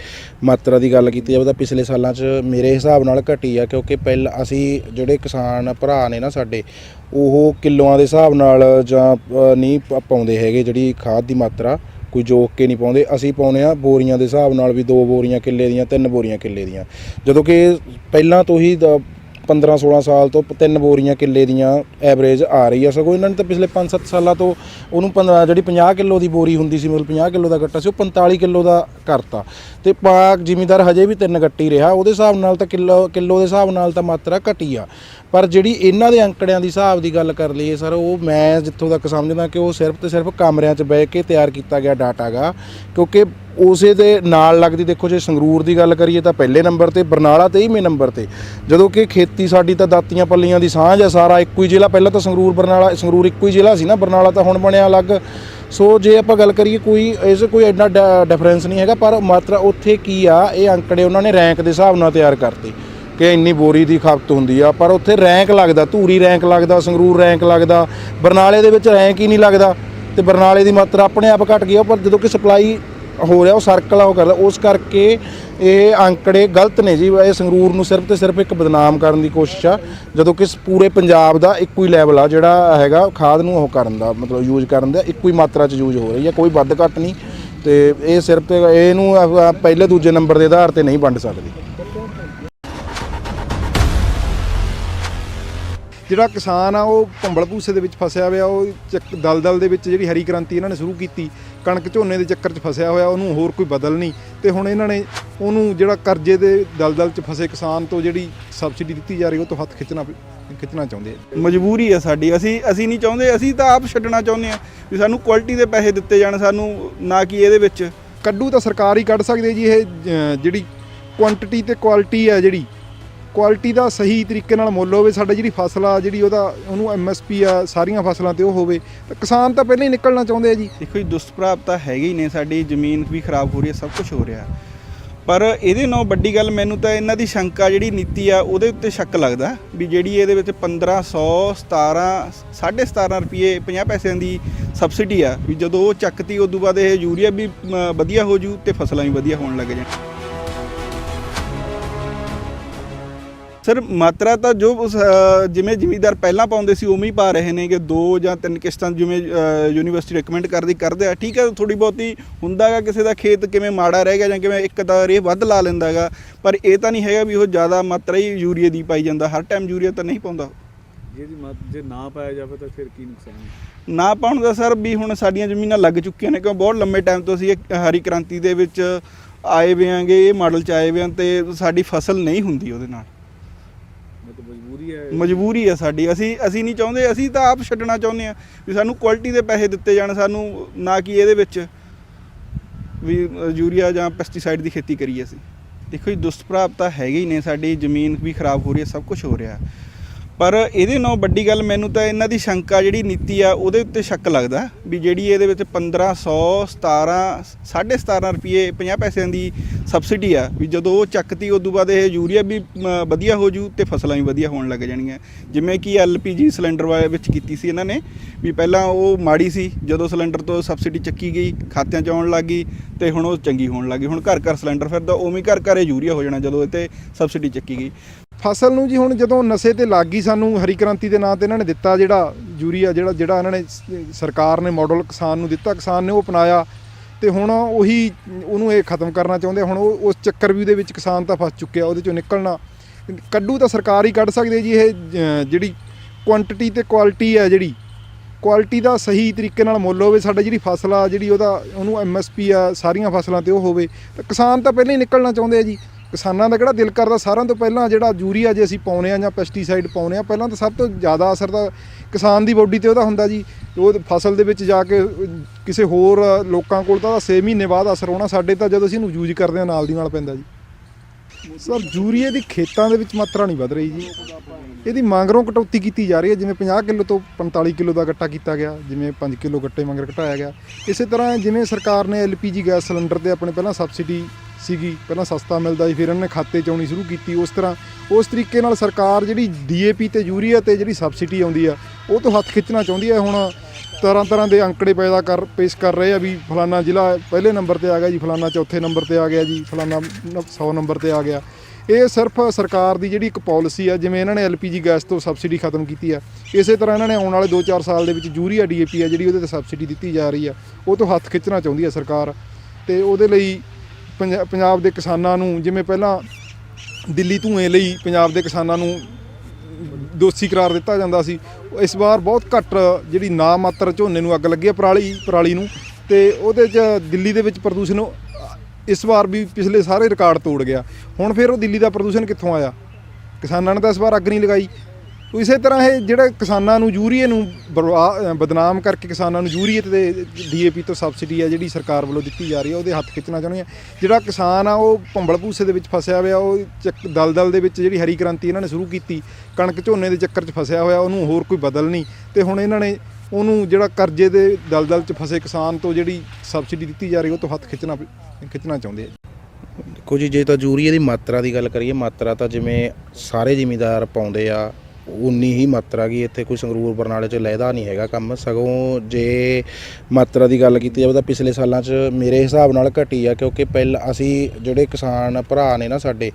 ਮਾਤਰਾ ਦੀ ਗੱਲ ਕੀਤੀ ਜਾਵੇ ਤਾਂ ਪਿਛਲੇ ਸਾਲਾਂ 'ਚ ਮੇਰੇ ਹਿਸਾਬ ਨਾਲ ਘਟੀ ਆ, ਕਿਉਂਕਿ ਪਹਿਲਾਂ ਅਸੀਂ ਜਿਹੜੇ ਕਿਸਾਨ ਭਰਾ ਨੇ ਨਾ ਸਾਡੇ, ਉਹ ਕਿਲੋਆਂ ਦੇ ਹਿਸਾਬ ਨਾਲ ਜਾਂ ਨਹੀਂ ਪ- ਪਾਉਂਦੇ ਹੈਗੇ ਜਿਹੜੀ ਖਾਦ ਦੀ ਮਾਤਰਾ, ਕੋਈ ਜੋਕ ਕੇ ਨਹੀਂ ਪਾਉਂਦੇ। ਅਸੀਂ ਪਾਉਂਦੇ ਆ ਬੋਰੀਆਂ ਦੇ ਹਿਸਾਬ ਨਾਲ ਵੀ ਦੋ ਬੋਰੀਆਂ ਕਿੱਲੇ ਦੀਆਂ, ਤਿੰਨ ਬੋਰੀਆਂ ਕਿੱਲੇ ਦੀਆਂ। ਜਦੋਂ ਕਿ ਪਹਿਲਾਂ ਤੋਂ ਹੀ ਦ- 15 16 ਸਾਲ ਤੋਂ ਤਿੰਨ ਬੋਰੀਆਂ ਕਿੱਲੇ ਦੀਆਂ ਐਵਰੇਜ ਆ ਰਹੀ ਆ। ਸਗੋਂ ਇਹਨਾਂ ਨੇ ਤਾਂ ਪਿਛਲੇ 5-7 ਸਾਲਾਂ ਤੋਂ ਉਹਨੂੰ ਪੰਦ- ਜਿਹੜੀ 50 ਕਿਲੋ ਦੀ ਬੋਰੀ ਹੁੰਦੀ ਸੀ, ਮਤਲਬ 50 ਕਿਲੋ ਦਾ ਗੱਟਾ ਸੀ, ਉਹ 45 ਕਿਲੋ ਦਾ ਕਰਤਾ। ਤੇ ਪਾਕ ਜ਼ਿਮੀਦਾਰ ਹਜੇ ਵੀ ਤਿੰਨ ਗੱਟੀ ਰਿਹਾ, ਉਹਦੇ ਹਿਸਾਬ ਨਾਲ ਤਾਂ ਕਿਲੋ ਕਿਲੋ ਦੇ ਹਿਸਾਬ ਨਾਲ ਤਾਂ ਮਾਤਰਾ ਘਟੀ ਆ। ਪਰ ਜਿਹੜੀ ਇਹਨਾਂ ਦੇ ਅੰਕੜਿਆਂ ਦੀ ਹਿਸਾਬ ਦੀ ਗੱਲ ਕਰ ਲਈਏ ਸਰ, ਉਹ ਮੈਂ ਜਿੱਥੋਂ ਤੱਕ ਸਮਝਦਾ ਕਿ ਉਹ ਸਿਰਫ ਤੇ ਸਿਰਫ ਕਮਰਿਆਂ 'ਚ ਬਹਿ ਕੇ ਤਿਆਰ ਕੀਤਾ ਗਿਆ ਡਾਟਾ ਗਾ, ਕਿਉਂਕਿ ਉਸੇ ਦੇ ਨਾਲ ਲੱਗਦੀ ਦੇਖੋ ਜੇ ਸੰਗਰੂਰ ਦੀ ਗੱਲ ਕਰੀਏ ਤਾਂ ਪਹਿਲੇ ਨੰਬਰ ਤੇ, ਬਰਨਾਲਾ 23ਵੇਂ ਨੰਬਰ ਤੇ। ਜਦੋਂ ਕਿ ਖੇਤੀ ਸਾਡੀ ਤਾਂ ਦਾਤੀਆਂ ਪੱਲੀਆਂ ਦੀ ਸਾਂਝ ਆ, ਸਾਰਾ ਇੱਕੋ ਹੀ ਜ਼ਿਲ੍ਹਾ, ਪਹਿਲਾਂ ਤਾਂ ਸੰਗਰੂਰ, ਬਰਨਾਲਾ, ਸੰਗਰੂਰ ਇੱਕੋ ਹੀ ਜ਼ਿਲ੍ਹਾ ਸੀ ਨਾ, ਬਰਨਾਲਾ ਤਾਂ ਹੁਣ ਬਣਿਆ ਅਲੱਗ। ਸੋ ਜੇ ਆਪਾਂ ਗੱਲ ਕਰੀਏ ਕੋਈ, ਇਸ ਕੋਈ ਐਡਾ ਡਿਫਰੈਂਸ ਨਹੀਂ ਹੈਗਾ, ਪਰ ਮਾਤਰਾ ਉੱਥੇ ਕੀ ਆ, ਇਹ ਅੰਕੜੇ ਉਹਨਾਂ ਨੇ ਰੈਂਕ ਦੇ ਹਿਸਾਬ ਨਾਲ ਤਿਆਰ ਕਰਤੇ। ਕਿ ਇੰਨੀ ਬੋਰੀ ਦੀ ਖਪਤ ਹੁੰਦੀ ਆ, ਪਰ ਉੱਥੇ ਰੈਂਕ ਲੱਗਦਾ, ਧੂਰੀ ਰੈਂਕ ਲੱਗਦਾ, ਸੰਗਰੂਰ ਰੈਂਕ ਲੱਗਦਾ, ਬਰਨਾਲੇ ਦੇ ਵਿੱਚ ਰੈਂਕ ਹੀ ਨਹੀਂ ਲੱਗਦਾ, ਤੇ ਬਰਨਾਲੇ ਦੀ ਮਾਤਰਾ ਆਪਣੇ ਆਪ ਘਟ ਗਈ ਆ, ਪਰ ਜਦੋਂ ਕਿ ਸਪਲਾਈ ਹੋ ਰਿਹਾ, ਉਹ ਸਰਕਲ ਆ, ਉਹ ਕਰਦਾ ਉਸ ਕਰਕੇ ਇਹ ਅੰਕੜੇ ਗਲਤ ਨੇ ਜੀ, ਇਹ ਸੰਗਰੂਰ ਨੂੰ ਸਿਰਫ ਤੇ ਸਿਰਫ ਇੱਕ ਬਦਨਾਮ ਕਰਨ ਦੀ ਕੋਸ਼ਿਸ਼ ਆ, ਜਦੋਂ ਕਿ ਸ- ਪੂਰੇ ਪੰਜਾਬ ਦਾ ਇੱਕੋ ਹੀ ਲੈਵਲ ਆ, ਜਿਹੜਾ ਹੈਗਾ, ਖਾਦ ਨੂੰ ਉਹ ਕਰਨ ਦਾ, ਮਤਲਬ ਯੂਜ਼ ਕਰਨ ਦਾ, ਇੱਕੋ ਹੀ ਮਾਤਰਾ 'ਚ ਯੂਜ਼ ਹੋ ਰਹੀ ਹੈ ਕੋਈ ਵੱਧ ਘੱਟ ਨਹੀਂ, ਤੇ ਇਹ ਸਿਰਫ ਤੇ, ਇਹਨੂੰ ਪਹਿਲੇ ਦੂਜੇ ਨੰਬਰ ਦੇ ਆਧਾਰ ਤੇ ਨਹੀਂ ਵੰਡ ਸਕਦੀ। ਜਿਹੜਾ ਕਿਸਾਨ ਆ ਉਹ ਭੰਬਲ ਭੂਸੇ ਦੇ ਵਿੱਚ ਫਸਿਆ ਹੋਇਆ ਉਹ ਚੱਕ- ਦਲਦਲ ਦੇ ਵਿੱਚ ਜਿਹੜੀ ਹਰੀ ਕ੍ਰਾਂਤੀ ਇਹਨਾਂ ਨੇ ਸ਼ੁਰੂ ਕੀਤੀ ਕਣਕ ਝੋਨੇ ਦੇ ਚੱਕਰ 'ਚ ਫਸਿਆ ਹੋਇਆ ਉਹਨੂੰ ਹੋਰ ਕੋਈ ਬਦਲ ਨਹੀਂ। ਤੇ ਹੁਣ ਇਹਨਾਂ ਨੇ ਉਹਨੂੰ ਜਿਹੜਾ ਕਰਜ਼ੇ ਦੇ ਦਲਦਲ 'ਚ ਫਸੇ ਕਿਸਾਨ ਤੋਂ ਜਿਹੜੀ ਸਬਸਿਡੀ ਦਿੱਤੀ ਜਾ ਰਹੀ ਉਹ ਤੋਂ ਹੱਥ ਖਿੱਚਣਾ ਖਿੱਚਣਾ ਚਾਹੁੰਦੇ ਆ। ਮਜਬੂਰੀ ਆ ਸਾਡੀ। ਅਸੀਂ ਅਸੀਂ ਨਹੀਂ ਚਾਹੁੰਦੇ ਅਸੀਂ ਤਾਂ ਆਪ ਛੱਡਣਾ ਚਾਹੁੰਦੇ ਆ ਵੀ ਸਾਨੂੰ ਕੁਆਲਿਟੀ ਦੇ ਪੈਸੇ ਦਿੱਤੇ ਜਾਣ ਸਾਨੂੰ ਨਾ ਕਿ ਇਹਦੇ ਵਿੱਚ। ਕੱਢੂ ਤਾਂ ਸਰਕਾਰ ਹੀ ਕੱਢ ਸਕਦੀ ਜੀ ਇਹ ਜਿਹੜੀ ਕੁਆਂਟੀਟੀ ਤੇ ਕੁਆਲਿਟੀ ਹੈ ਜਿਹੜੀ ਕੁਆਲਿਟੀ ਦਾ ਸਹੀ ਤਰੀਕੇ ਨਾਲ ਮੁੱਲ ਹੋਵੇ ਸਾਡਾ ਜਿਹੜੀ ਫਸਲ ਆ ਜਿਹੜੀ ਉਹਦਾ ਉਹਨੂੰ ਐਮਐਸਪੀ ਆ ਸਾਰੀਆਂ ਫਸਲਾਂ ਤੇ ਉਹ ਹੋਵੇ ਤਾਂ ਕਿਸਾਨ ਤਾਂ ਪਹਿਲਾਂ ਹੀ ਨਿਕਲਣਾ ਚਾਹੁੰਦੇ ਆ ਜੀ। ਦੇਖੋ ਜੀ ਦੁਸ਼ਪ੍ਰਾਪ ਤਾਂ ਹੈਗੇ ਹੀ ਨੇ ਸਾਡੀ ਜ਼ਮੀਨ ਵੀ ਖਰਾਬ ਹੋ ਰਹੀ ਹੈ ਸਭ ਕੁਝ ਹੋ ਰਿਹਾ। ਪਰ ਇਹਦੇ ਨਾਲ ਵੱਡੀ ਗੱਲ ਮੈਨੂੰ ਤਾਂ ਇਹਨਾਂ ਦੀ ਸ਼ੰਕਾ ਜਿਹੜੀ ਨੀਤੀ ਆ ਉਹਦੇ ਉੱਤੇ ਸ਼ੱਕ ਲੱਗਦਾ ਵੀ ਜਿਹੜੀ ਇਹਦੇ ਵਿੱਚ 1500 17 17.5 ਰੁਪਏ 50 ਪੈਸਿਆਂ ਦੀ ਸਬਸਿਡੀ ਆ ਵੀ ਜਦੋਂ ਉਹ ਚੱਕਤੀ ਉਦੋਂ ਬਾਅਦ ਇਹ ਯੂਰੀਆ ਵੀ ਮ, ਵਧੀਆ ਹੋ ਜੂ ਤੇ ਫਸਲਾਂ ਵੀ ਵਧੀਆ ਹੋਣ ਲੱਗ ਜਾਣ। ਸਰ ਮਾਤਰਾ ਤਾਂ ਜੋ ਉਸ, ਜਿਵੇਂ ਜ਼ਿਮੀਦਾਰ ਪਹਿਲਾਂ ਪਾਉਂਦੇ ਸੀ ਉਵੇਂ ਹੀ ਪਾ ਰਹੇ ਨੇ ਕਿ ਦੋ ਜਾਂ ਤਿੰਨ ਕਿਸ਼ਤਾਂ ਜਿਵੇਂ ਯੂਨੀਵਰਸਿਟੀ ਰეკਮੈਂਡ ਕਰਦੀ ਕਰਦੇ ਆ। ਠੀਕ ਹੈ ਥੋੜੀ ਬਹੁਤੀ ਹੁੰਦਾਗਾ ਕਿਸੇ ਦਾ ਖੇਤ ਕਿਵੇਂ ਮਾੜਾ ਰਹਿ ਗਿਆ ਜਾਂ ਕਿਵੇਂ ਇੱਕ ਦਾ ਰੇਹ ਵੱਧ ਲਾ ਲੈਂਦਾਗਾ ਪਰ ਇਹ ਤਾਂ ਨਹੀਂ ਹੈਗਾ ਵੀ ਉਹ ਜ਼ਿਆਦਾ ਮਾਤਰਾ ਹੀ ਯੂਰੀਆ ਦੀ ਪਾਈ ਜਾਂਦਾ। ਹਰ ਟਾਈਮ ਯੂਰੀਆ ਤਾਂ ਨਹੀਂ ਪਾਉਂਦਾ। ਜੇ ਜੇ ਨਾ ਪਾਇਆ ਜਾਵੇ ਤਾਂ ਫਿਰ ਕੀ ਨੁਕਸਾਨ ਹੈ? ਨਾ ਪਾਉਣ ਦਾ ਸਰ ਵੀ ਹੁਣ ਸਾਡੀਆਂ ਜ਼ਮੀਨਾਂ ਲੱਗ ਚੁੱਕੀਆਂ ਨੇ ਕਿਉਂ ਬਹੁਤ ਲੰਮੇ ਟਾਈਮ ਤੋਂ ਅਸੀਂ ਇਹ ਹਰੀ ਕ੍ਰਾਂਤੀ ਦੇ ਵਿੱਚ ਆਏ ਵੇ ਆਂਗੇ ਇਹ ਮਾਡਲ ਚ ਆਏ ਵੇ ਆਂ ਤੇ ਸਾਡੀ ਫਸਲ ਨਹੀਂ ਹੁੰਦੀ ਉਹਦੇ ਨਾਲ। ਮਜਬੂਰੀ ਹੈ। ਮਜਬੂਰੀ ਆ ਸਾਡੀ। ਅਸੀਂ ਅਸੀਂ ਨਹੀਂ ਚਾਹੁੰਦੇ, ਅਸੀਂ ਤਾਂ ਆਪ ਛੱਡਣਾ ਚਾਹੁੰਦੇ ਆ ਵੀ ਸਾਨੂੰ ਕੁਆਲਿਟੀ ਦੇ ਪੈਸੇ ਦਿੱਤੇ ਜਾਣ, ਸਾਨੂੰ ਨਾ ਕਿ ਇਹਦੇ ਵਿੱਚ ਵੀ ਯੂਰੀਆ ਜਾਂ ਪੈਸਟੀਸਾਈਡ ਦੀ ਖੇਤੀ ਕਰੀਏ ਅਸੀਂ। ਦੇਖੋ ਜੀ ਦੁਸ਼ਪ੍ਰਾਪ ਤਾਂ ਹੈਗੇ ਹੀ ਨੇ, ਸਾਡੀ ਜ਼ਮੀਨ ਵੀ ਖਰਾਬ ਹੋ ਰਹੀ ਹੈ, ਸਭ ਕੁਝ ਹੋ ਰਿਹਾ। ਪਰ ਇਹਦੇ ਨਾਲ ਵੱਡੀ ਗੱਲ ਮੈਨੂੰ ਤਾਂ ਇਹਨਾਂ ਦੀ ਸ਼ੰਕਾ ਜਿਹੜੀ ਨੀਤੀ ਆ, ਉਹਦੇ ਉੱਤੇ ਸ਼ੱਕ ਲੱਗਦਾ ਵੀ ਜਿਹੜੀ ਇਹਦੇ ਵਿੱਚ 1500 17 17.5 ਰੁਪਏ 50 ਪੈਸਿਆਂ ਦੀ ਸਬਸਿਡੀ ਆ, ਵੀ ਜਦੋਂ ਉਹ ਚੱਕਤੀ, ਉਦੋਂ ਬਾਅਦ ਇਹ ਯੂਰੀਆ ਵੀ ਵਧੀਆ ਹੋ ਜੂ ਤੇ ਫਸਲਾਂ ਵੀ ਵਧੀਆ ਹੋਣ ਲੱਗ ਜਾਣਗੀਆਂ ਜਿਵੇਂ ਕਿ ਐਲਪੀਜੀ ਸਿਲੰਡਰ ਵਾਲੇ ਵਿੱਚ ਕੀਤੀ ਸੀ ਇਹਨਾਂ ਨੇ ਵੀ ਪਹਿਲਾਂ ਉਹ ਮਾੜੀ ਸੀ, ਜਦੋਂ ਸਿਲੰਡਰ ਤੋਂ ਸਬਸਿਡੀ ਚੱਕੀ ਗਈ, ਖਾਤਿਆਂ 'ਚ ਆਉਣ ਲੱਗ ਗਈ ਤੇ ਹੁਣ ਉਹ ਚੰਗੀ ਹੋਣ ਲੱਗੀ ਹੁਣ ਘਰ ਘਰ ਸਿਲੰਡਰ ਫਿਰਦਾ, ਉਵੇਂ ਘਰ ਘਰ ਇਹ ਯੂਰੀਆ ਹੋ ਜਾਣਾ ਜਦੋਂ ਇਹ ਤੇ ਸਬਸਿਡੀ ਚੱਕੀ ਗਈ। ਫਸਲ ਨੂੰ ਜੀ ਹੁਣ ਜਦੋਂ ਨਸ਼ੇ ਤੇ ਲੱਗ ਗਈ ਸਾਨੂੰ ਹਰੀ ਕ੍ਰਾਂਤੀ ਦੇ ਨਾਂ ਤੇ ਇਹਨਾਂ ਨੇ ਦਿੱਤਾ ਜਿਹੜਾ ਯੂਰੀਆ, ਜਿਹੜਾ ਜਿਹੜਾ ਇਹਨਾਂ ਨੇ ਸਰਕਾਰ ਨੇ ਮਾਡਲ ਕਿਸਾਨ ਨੂੰ ਦਿੱਤਾ, ਕਿਸਾਨ ਨੇ ਉਹ ਅਪਣਾਇਆ ਤੇ ਹੁਣ ਉਹੀ ਉਹਨੂੰ ਇਹ ਖਤਮ ਕਰਨਾ ਚਾਹੁੰਦੇ ਆ। ਹੁਣ ਉਹ ਉਸ ਚੱਕਰ ਵੀ ਦੇ ਵਿੱਚ ਕਿਸਾਨ ਤਾਂ ਫਸ ਚੁੱਕਿਆ, ਉਹਦੇ ਚੋਂ ਨਿਕਲਣਾ। ਕੱਢੂ ਤਾਂ ਸਰਕਾਰ ਹੀ ਕੱਢ ਸਕਦੇ ਜੀ ਇਹ ਜਿਹੜੀ ਕੁਆਂਟੀਟੀ ਤੇ ਕੁਆਲਿਟੀ ਹੈ ਜਿਹੜੀ। ਕੁਆਲਿਟੀ ਦਾ ਸਹੀ ਤਰੀਕੇ ਨਾਲ ਮੁੱਲ ਹੋਵੇ, ਸਾਡਾ ਜਿਹੜੀ ਫਸਲ ਆ, ਜਿਹੜੀ ਉਹਦਾ, ਉਹਨੂੰ ਐਮਐਸਪੀ ਆ, ਸਾਰੀਆਂ ਫਸਲਾਂ ਤੇ ਉਹ ਹੋਵੇ, ਤਾਂ ਕਿਸਾਨ ਤਾਂ ਪਹਿਲਾਂ ਹੀ ਨਿਕਲਣਾ ਚਾਹੁੰਦੇ ਆ ਜੀ। ਕਿਸਾਨਾਂ ਦਾ ਕਿਹੜਾ ਦਿਲ ਕਰਦਾ ਸਾਰਿਆਂ ਤੋਂ ਪਹਿਲਾਂ ਜਿਹੜਾ ਯੂਰੀਆ ਜੇ ਅਸੀਂ ਪਾਉਨੇ ਆ ਜਾਂ ਪੈਸਟੀਸਾਈਡ ਪਾਉਨੇ ਆ ਪਹਿਲਾਂ ਤਾਂ ਸਭ ਤੋਂ ਜ਼ਿਆਦਾ ਅਸਰ ਤਾਂ ਕਿਸਾਨ ਦੀ ਬੋਡੀ ਤੇ ਉਹਦਾ ਹੁੰਦਾ ਜੀ। ਉਹ ਫਸਲ ਦੇ ਵਿੱਚ ਜਾ ਕੇ ਕਿਸੇ ਹੋਰ ਲੋਕਾਂ ਕੋਲ ਤਾਂ 6 ਮਹੀਨੇ ਬਾਅਦ ਅਸਰ ਹੋਣਾ ਸਾਡੇ ਤਾਂ ਜਦੋਂ ਅਸੀਂ ਇਹਨੂੰ ਯੂਜ਼ ਕਰਦੇ ਆ ਨਾਲ ਦੀ ਨਾਲ ਪੈਂਦਾ ਜੀ। ਸਰ, ਯੂਰੀਏ ਦੀ ਖੇਤਾਂ ਦੇ ਵਿੱਚ ਮਾਤਰਾ ਨਹੀਂ ਵਧ ਰਹੀ ਜੀ। ਇਹਦੀ ਮੰਗਰੋਂ ਕਟੌਤੀ ਕੀਤੀ ਜਾ ਰਹੀ ਹੈ, ਜਿਵੇਂ 50 ਕਿਲੋ ਤੋਂ 45 ਕਿਲੋ ਦਾ ਗੱਟਾ ਕੀਤਾ ਗਿਆ, ਜਿਵੇਂ 5 ਕਿਲੋ ਗੱਟੇ ਮੰਗਰ ਘਟਾਇਆ ਗਿਆ। ਇਸੇ ਤਰ੍ਹਾਂ ਜਿਵੇਂ ਸਰਕਾਰ ਨੇ ਐਲਪੀਜੀ ਗੈਸ ਸਿਲੰਡਰ ਤੇ ਆਪਣੇ ਪਹਿਲਾਂ ਸਬਸਿਡੀ ਸੀਗੀ। ਪਹਿਲਾਂ ਸਸਤਾ ਮਿਲਦਾ ਸੀ, ਫਿਰ ਇਹਨਾਂ ਨੇ ਖਾਤੇ ਚ ਆਉਣੀ ਸ਼ੁਰੂ ਕੀਤੀ। ਉਸ ਤਰ੍ਹਾਂ, ਉਸ ਤਰੀਕੇ ਨਾਲ ਸਰਕਾਰ ਜਿਹੜੀ ਡੀਏਪੀ ਤੇ ਯੂਰੀਆ ਤੇ ਜਿਹੜੀ ਸਬਸਿਡੀ ਆਉਂਦੀ ਆ, ਉਹ ਤੋਂ ਹੱਥ ਖਿੱਚਣਾ ਚਾਹੁੰਦੀ ਹੈ ਹੁਣ ਤਰ੍ਹਾਂ ਤਰ੍ਹਾਂ ਦੇ ਅੰਕੜੇ ਪੈਦਾ ਕਰ, ਪੇਸ਼ ਕਰ ਰਹੇ ਆ ਵੀ ਫਲਾਨਾ ਜ਼ਿਲ੍ਹਾ ਪਹਿਲੇ ਨੰਬਰ ਤੇ ਆ ਗਿਆ ਜੀ, ਫਲਾਨਾ ਚੌਥੇ ਨੰਬਰ ਤੇ ਆ ਗਿਆ ਜੀ, ਫਲਾਨਾ 100 ਨੰਬਰ ਤੇ ਆ ਗਿਆ। ਇਹ ਸਿਰਫ ਸਰਕਾਰ ਦੀ ਜਿਹੜੀ ਇੱਕ ਪਾਲਿਸੀ ਆ, ਜਿਵੇਂ ਇਹਨਾਂ ਨੇ ਐਲਪੀਜੀ ਗੈਸ ਤੋਂ ਸਬਸਿਡੀ ਖਤਮ ਕੀਤੀ ਆ, ਇਸੇ ਤਰ੍ਹਾਂ ਇਹਨਾਂ ਨੇ ਆਉਣ ਵਾਲੇ 2-4 ਸਾਲ ਦੇ ਵਿੱਚ ਯੂਰੀਆ ਡੀਏਪੀ ਆ ਜਿਹੜੀ ਉਹਦੇ ਤੇ ਸਬਸਿਡੀ ਦਿੱਤੀ ਜਾ ਰਹੀ ਆ, ਉਹ ਤੋਂ ਹੱਥ ਖਿੱਚਣਾ ਚਾਹੁੰਦੀ ਆ ਸਰਕਾਰ। ਤੇ ਉਹਦੇ ਲਈ ਪੰਜਾ- ਪੰਜਾਬ ਦੇ ਕਿਸਾਨਾਂ ਨੂੰ, ਜਿਵੇਂ ਪਹਿਲਾਂ ਦਿੱਲੀ ਧੂਏ ਲਈ ਪੰਜਾਬ ਦੇ ਕਿਸਾਨਾਂ ਨੂੰ ਦੋਸ਼ੀ ਕਰਾਰ ਦਿੱਤਾ ਜਾਂਦਾ ਸੀ, ਇਸ ਵਾਰ ਬਹੁਤ ਘੱਟ ਜਿਹੜੀ ਨਾ ਮਾਤਰ ਝੋਨੇ ਨੂੰ ਅੱਗ ਲੱਗੀ ਹੈ ਪਰਾਲੀ ਪਰਾਲੀ ਨੂੰ, ਤੇ ਉਹਦੇ 'ਚ ਦਿੱਲੀ ਦੇ ਵਿੱਚ ਪ੍ਰਦੂਸ਼ਣ ਇਸ ਵਾਰ ਵੀ ਪਿਛਲੇ ਸਾਰੇ ਰਿਕਾਰਡ ਤੋੜ ਗਿਆ। ਹੁਣ ਫਿਰ ਉਹ ਦਿੱਲੀ ਦਾ ਪ੍ਰਦੂਸ਼ਣ ਕਿੱਥੋਂ ਆਇਆ? ਕਿਸਾਨਾਂ ਨੇ ਤਾਂ ਇਸ ਵਾਰ ਅੱਗ ਨਹੀਂ ਲਗਾਈ। ਤੋ ਇਸੇ ਤਰ੍ਹਾਂ ਇਹ ਜਿਹੜਾ ਕਿਸਾਨਾਂ ਨੂੰ ਯੂਰੀਏ ਨੂੰ ਬਰਵਾ- ਬਦਨਾਮ ਕਰਕੇ ਕਿਸਾਨਾਂ ਨੂੰ ਯੂਰੀਏ ਤੇ ਡੀਏਪੀ ਤੋਂ ਸਬਸਿਡੀ ਆ ਜਿਹੜੀ ਸਰਕਾਰ ਵੱਲੋਂ ਦਿੱਤੀ ਜਾ ਰਹੀ ਹੈ ਉਹਦੇ ਹੱਥ ਖਿੱਚਣਾ ਚਾਹੁੰਦੇ ਆ। ਜਿਹੜਾ ਕਿਸਾਨ ਆ, ਉਹ ਭੰਬਲ ਭੂਸੇ ਦੇ ਵਿੱਚ ਫਸਿਆ ਹੋਇਆ, ਉਹ ਚੱਕ ਦਲਦਲ ਦੇ ਵਿੱਚ ਜਿਹੜੀ ਹਰੀ ਕ੍ਰਾਂਤੀ ਇਹਨਾਂ ਨੇ ਸ਼ੁਰੂ ਕੀਤੀ, ਕਣਕ ਝੋਨੇ ਦੇ ਚੱਕਰ 'ਚ ਫਸਿਆ ਹੋਇਆ, ਉਹਨੂੰ ਹੋਰ ਕੋਈ ਬਦਲ ਨਹੀਂ। ਤੇ ਹੁਣ ਇਹਨਾਂ ਨੇ ਉਹਨੂੰ ਜਿਹੜਾ ਕਰਜ਼ੇ ਦੇ ਦਲਦਲ 'ਚ ਫਸੇ ਕਿਸਾਨ ਤੋਂ ਜਿਹੜੀ ਸਬਸਿਡੀ ਦਿੱਤੀ ਜਾ ਰਹੀ, ਉਹ ਤੋਂ ਹੱਥ ਖਿੱਚਣਾ ਖਿੱਚਣਾ ਚਾਹੁੰਦੇ ਆ। ਦੇਖੋ ਜੀ, ਜੇ ਤਾਂ ਯੂਰੀਏ ਦੀ ਮਾਤਰਾ ਦੀ ਗੱਲ ਕਰੀਏ, ਮਾਤਰਾ ਤਾਂ ਜਿਵੇਂ ਸਾਰੇ ਜ਼ਿਮੀਂਦਾਰ ਪਾਉਂਦੇ ਆ ਉਨੀ ਹੀ ਮਾਤਰਾ ਗਈ ਇੱਥੇ ਕੋਈ ਸੰਗਰੂਰ ਬਰਨਾਲੇ 'ਚ ਲਹਿਦਾ ਨਹੀਂ ਹੈਗਾ ਕੰਮ। ਸਗੋਂ ਜੇ ਮਾਤਰਾ ਦੀ ਗੱਲ ਕੀਤੀ ਜਾਵੇ ਤਾਂ ਪਿਛਲੇ ਸਾਲਾਂ 'ਚ ਮੇਰੇ ਹਿਸਾਬ ਨਾਲ ਘਟੀ ਆ ਕਿਉਂਕਿ ਪਹਿਲਾਂ ਅਸੀਂ ਜਿਹੜੇ ਕਿਸਾਨ ਭਰਾ ਨੇ ਨਾ ਸਾਡੇ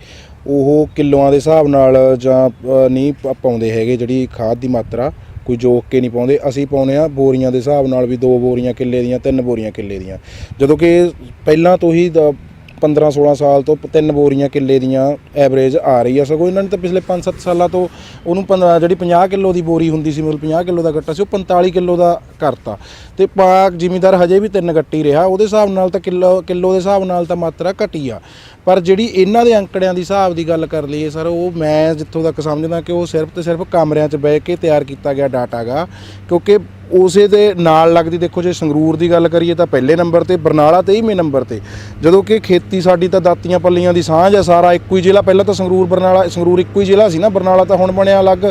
ਉਹ ਕਿਲੋਆਂ ਦੇ ਹਿਸਾਬ ਨਾਲ ਜਾਂ ਅ, ਨਹੀਂ ਪ- ਪਾਉਂਦੇ ਹੈਗੇ ਜਿਹੜੀ ਖਾਦ ਦੀ ਮਾਤਰਾ ਕੋਈ ਜੋਕ ਕੇ ਨਹੀਂ ਪਾਉਂਦੇ। ਅਸੀਂ ਪਾਉਂਦੇ ਆ ਬੋਰੀਆਂ ਦੇ ਹਿਸਾਬ ਨਾਲ ਵੀ ਦੋ ਬੋਰੀਆਂ ਕਿੱਲੇ ਦੀਆਂ ਤਿੰਨ ਬੋਰੀਆਂ ਕਿੱਲੇ ਦੀਆਂ। ਜਦੋਂ ਕਿ ਪਹਿਲਾਂ ਤੋਂ ਹੀ ਦ- 15 16 ਸਾਲ ਤੋਂ ਤਿੰਨ ਬੋਰੀਆਂ ਕਿੱਲੇ ਦੀਆਂ ਐਵਰੇਜ ਆ ਰਹੀ ਆ। ਸਗੋਂ ਇਹਨਾਂ ਨੇ ਤਾਂ ਪਿਛਲੇ 5-7 ਸਾਲਾਂ ਤੋਂ ਉਹਨੂੰ ਪੰਦ- ਜਿਹੜੀ 50 ਕਿਲੋ ਦੀ ਬੋਰੀ ਹੁੰਦੀ ਸੀ, ਮਤਲਬ 50 ਕਿਲੋ ਦਾ ਗੱਟਾ ਸੀ, ਉਹ 45 ਕਿਲੋ ਦਾ ਕਰਤਾ। ਤੇ ਪਾਕ ਜ਼ਿਮੀਦਾਰ ਹਜੇ ਵੀ ਤਿੰਨ ਗੱਟੀ ਰਿਹਾ, ਉਹਦੇ ਹਿਸਾਬ ਨਾਲ ਤਾਂ ਕਿਲੋ ਕਿਲੋ ਦੇ ਹਿਸਾਬ ਨਾਲ ਤਾਂ ਮਾਤਰਾ ਘਟੀ ਆ। ਪਰ ਜਿਹੜੀ ਇਹਨਾਂ ਦੇ ਅੰਕੜਿਆਂ ਦੀ ਹਿਸਾਬ ਦੀ ਗੱਲ ਕਰ ਲਈਏ, ਸਰ, ਉਹ ਮੈਂ ਜਿੱਥੋਂ ਤੱਕ ਸਮਝਦਾ ਕਿ ਉਹ ਸਿਰਫ ਤੇ ਸਿਰਫ ਕਮਰਿਆਂ 'ਚ ਬਹਿ ਕੇ ਤਿਆਰ ਕੀਤਾ ਗਿਆ ਡਾਟਾ ਗਾ ਕਿਉਂਕਿ ਉਸੇ ਦੇ ਨਾਲ ਲੱਗਦੀ ਦੇਖੋ ਜੇ ਸੰਗਰੂਰ ਦੀ ਗੱਲ ਕਰੀਏ ਤਾਂ ਪਹਿਲੇ ਨੰਬਰ ਤੇ ਬਰਨਾਲਾ 23ਵੇਂ ਨੰਬਰ ਤੇ। ਜਦੋਂ ਕਿ ਖੇਤੀ ਸਾਡੀ ਤਾਂ ਦਾਤੀਆਂ ਪੱਲੀਆਂ ਦੀ ਸਾਂਝ ਆ ਸਾਰਾ ਇੱਕੋ ਹੀ ਜ਼ਿਲ੍ਹਾ ਪਹਿਲਾਂ ਤਾਂ ਸੰਗਰੂਰ ਬਰਨਾਲਾ ਸੰਗਰੂਰ ਇੱਕੋ ਹੀ ਜ਼ਿਲ੍ਹਾ ਸੀ ਨਾ ਬਰਨਾਲਾ ਤਾਂ ਹੁਣ ਬਣਿਆ ਅਲੱਗ।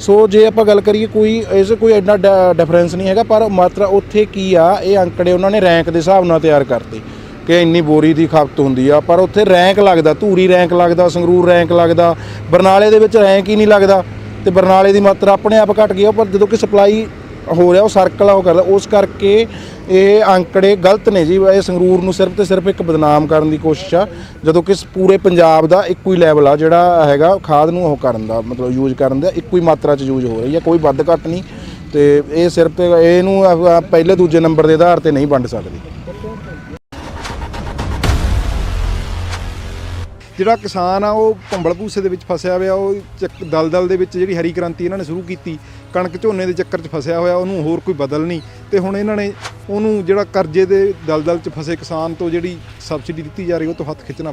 ਸੋ ਜੇ ਆਪਾਂ ਗੱਲ ਕਰੀਏ ਕੋਈ ਇਸ ਕੋਈ ਐਡਾ ਡਿਫਰੈਂਸ ਨਹੀਂ ਹੈਗਾ ਪਰ ਮਾਤਰਾ ਉੱਥੇ ਕੀ ਆ ਇਹ ਅੰਕੜੇ ਉਹਨਾਂ ਨੇ ਰੈਂਕ ਦੇ ਹਿਸਾਬ ਨਾਲ ਤਿਆਰ ਕਰਤੇ ਕਿ ਇੰਨੀ ਬੋਰੀ ਦੀ ਖਪਤ ਹੁੰਦੀ ਆ। ਪਰ ਉੱਥੇ ਰੈਂਕ ਲੱਗਦਾ ਧੂਰੀ ਰੈਂਕ ਲੱਗਦਾ ਸੰਗਰੂਰ ਰੈਂਕ ਲੱਗਦਾ ਬਰਨਾਲੇ ਦੇ ਵਿੱਚ ਰੈਂਕ ਹੀ ਨਹੀਂ ਲੱਗਦਾ। ਤੇ ਬਰਨਾਲੇ ਦੀ ਮਾਤਰਾ ਆਪਣੇ ਆਪ ਘਟ ਗਈ ਆ, ਪਰ ਜਦੋਂ ਕਿ ਸਪਲਾਈ ਹੋ ਰਿਹਾ, ਉਹ ਸਰਕਲ ਆ, ਉਹ ਕਰਦਾ। ਉਸ ਕਰਕੇ ਇਹ ਅੰਕੜੇ ਗਲਤ ਨੇ ਜੀ। ਇਹ ਸੰਗਰੂਰ ਨੂੰ ਸਿਰਫ ਤੇ ਸਿਰਫ ਇੱਕ ਬਦਨਾਮ ਕਰਨ ਦੀ ਕੋਸ਼ਿਸ਼ ਆ, ਜਦੋਂ ਕਿ ਪੂਰੇ ਪੰਜਾਬ ਦਾ ਇੱਕੋ ਹੀ ਲੈਵਲ ਆ, ਜਿਹੜਾ ਹੈਗਾ, ਖਾਦ ਨੂੰ ਉਹ ਕਰਨ ਦਾ, ਮਤਲਬ ਯੂਜ਼ ਕਰਨ ਦਾ, ਇੱਕੋ ਹੀ ਮਾਤਰਾ 'ਚ ਯੂਜ਼ ਹੋ ਰਹੀ ਹੈ ਕੋਈ ਵੱਧ ਘੱਟ ਨਹੀਂ। ਤੇ ਇਹ ਸਿਰਫ ਤੇ, ਇਹਨੂੰ ਪਹਿਲੇ ਦੂਜੇ ਨੰਬਰ ਦੇ ਆਧਾਰ ਤੇ ਨਹੀਂ ਵੰਡ ਸਕਦੇ। ਜਿਹੜਾ ਕਿਸਾਨ ਆ ਉਹ ਭੰਬਲ ਭੂਸੇ ਦੇ ਵਿੱਚ ਫਸਿਆ ਹੋਇਆ ਉਹ ਚੱਕ ਦਲਦਲ ਦੇ ਵਿੱਚ ਜਿਹੜੀ ਹਰੀ ਕ੍ਰਾਂਤੀ ਇਹਨਾਂ ਨੇ ਸ਼ੁਰੂ ਕੀਤੀ ਕਣਕ ਝੋਨੇ ਦੇ ਚੱਕਰ 'ਚ ਫਸਿਆ ਹੋਇਆ ਉਹਨੂੰ ਹੋਰ ਕੋਈ ਬਦਲ ਨਹੀਂ। ਤੇ ਹੁਣ ਇਹਨਾਂ ਨੇ ਉਹਨੂੰ ਜਿਹੜਾ ਕਰਜ਼ੇ ਦੇ ਦਲਦਲ 'ਚ ਫਸੇ ਕਿਸਾਨ ਤੋਂ ਜਿਹੜੀ ਸਬਸਿਡੀ ਦਿੱਤੀ ਜਾ ਰਹੀ ਉਹ ਤੋਂ ਹੱਥ ਖਿੱਚਣਾ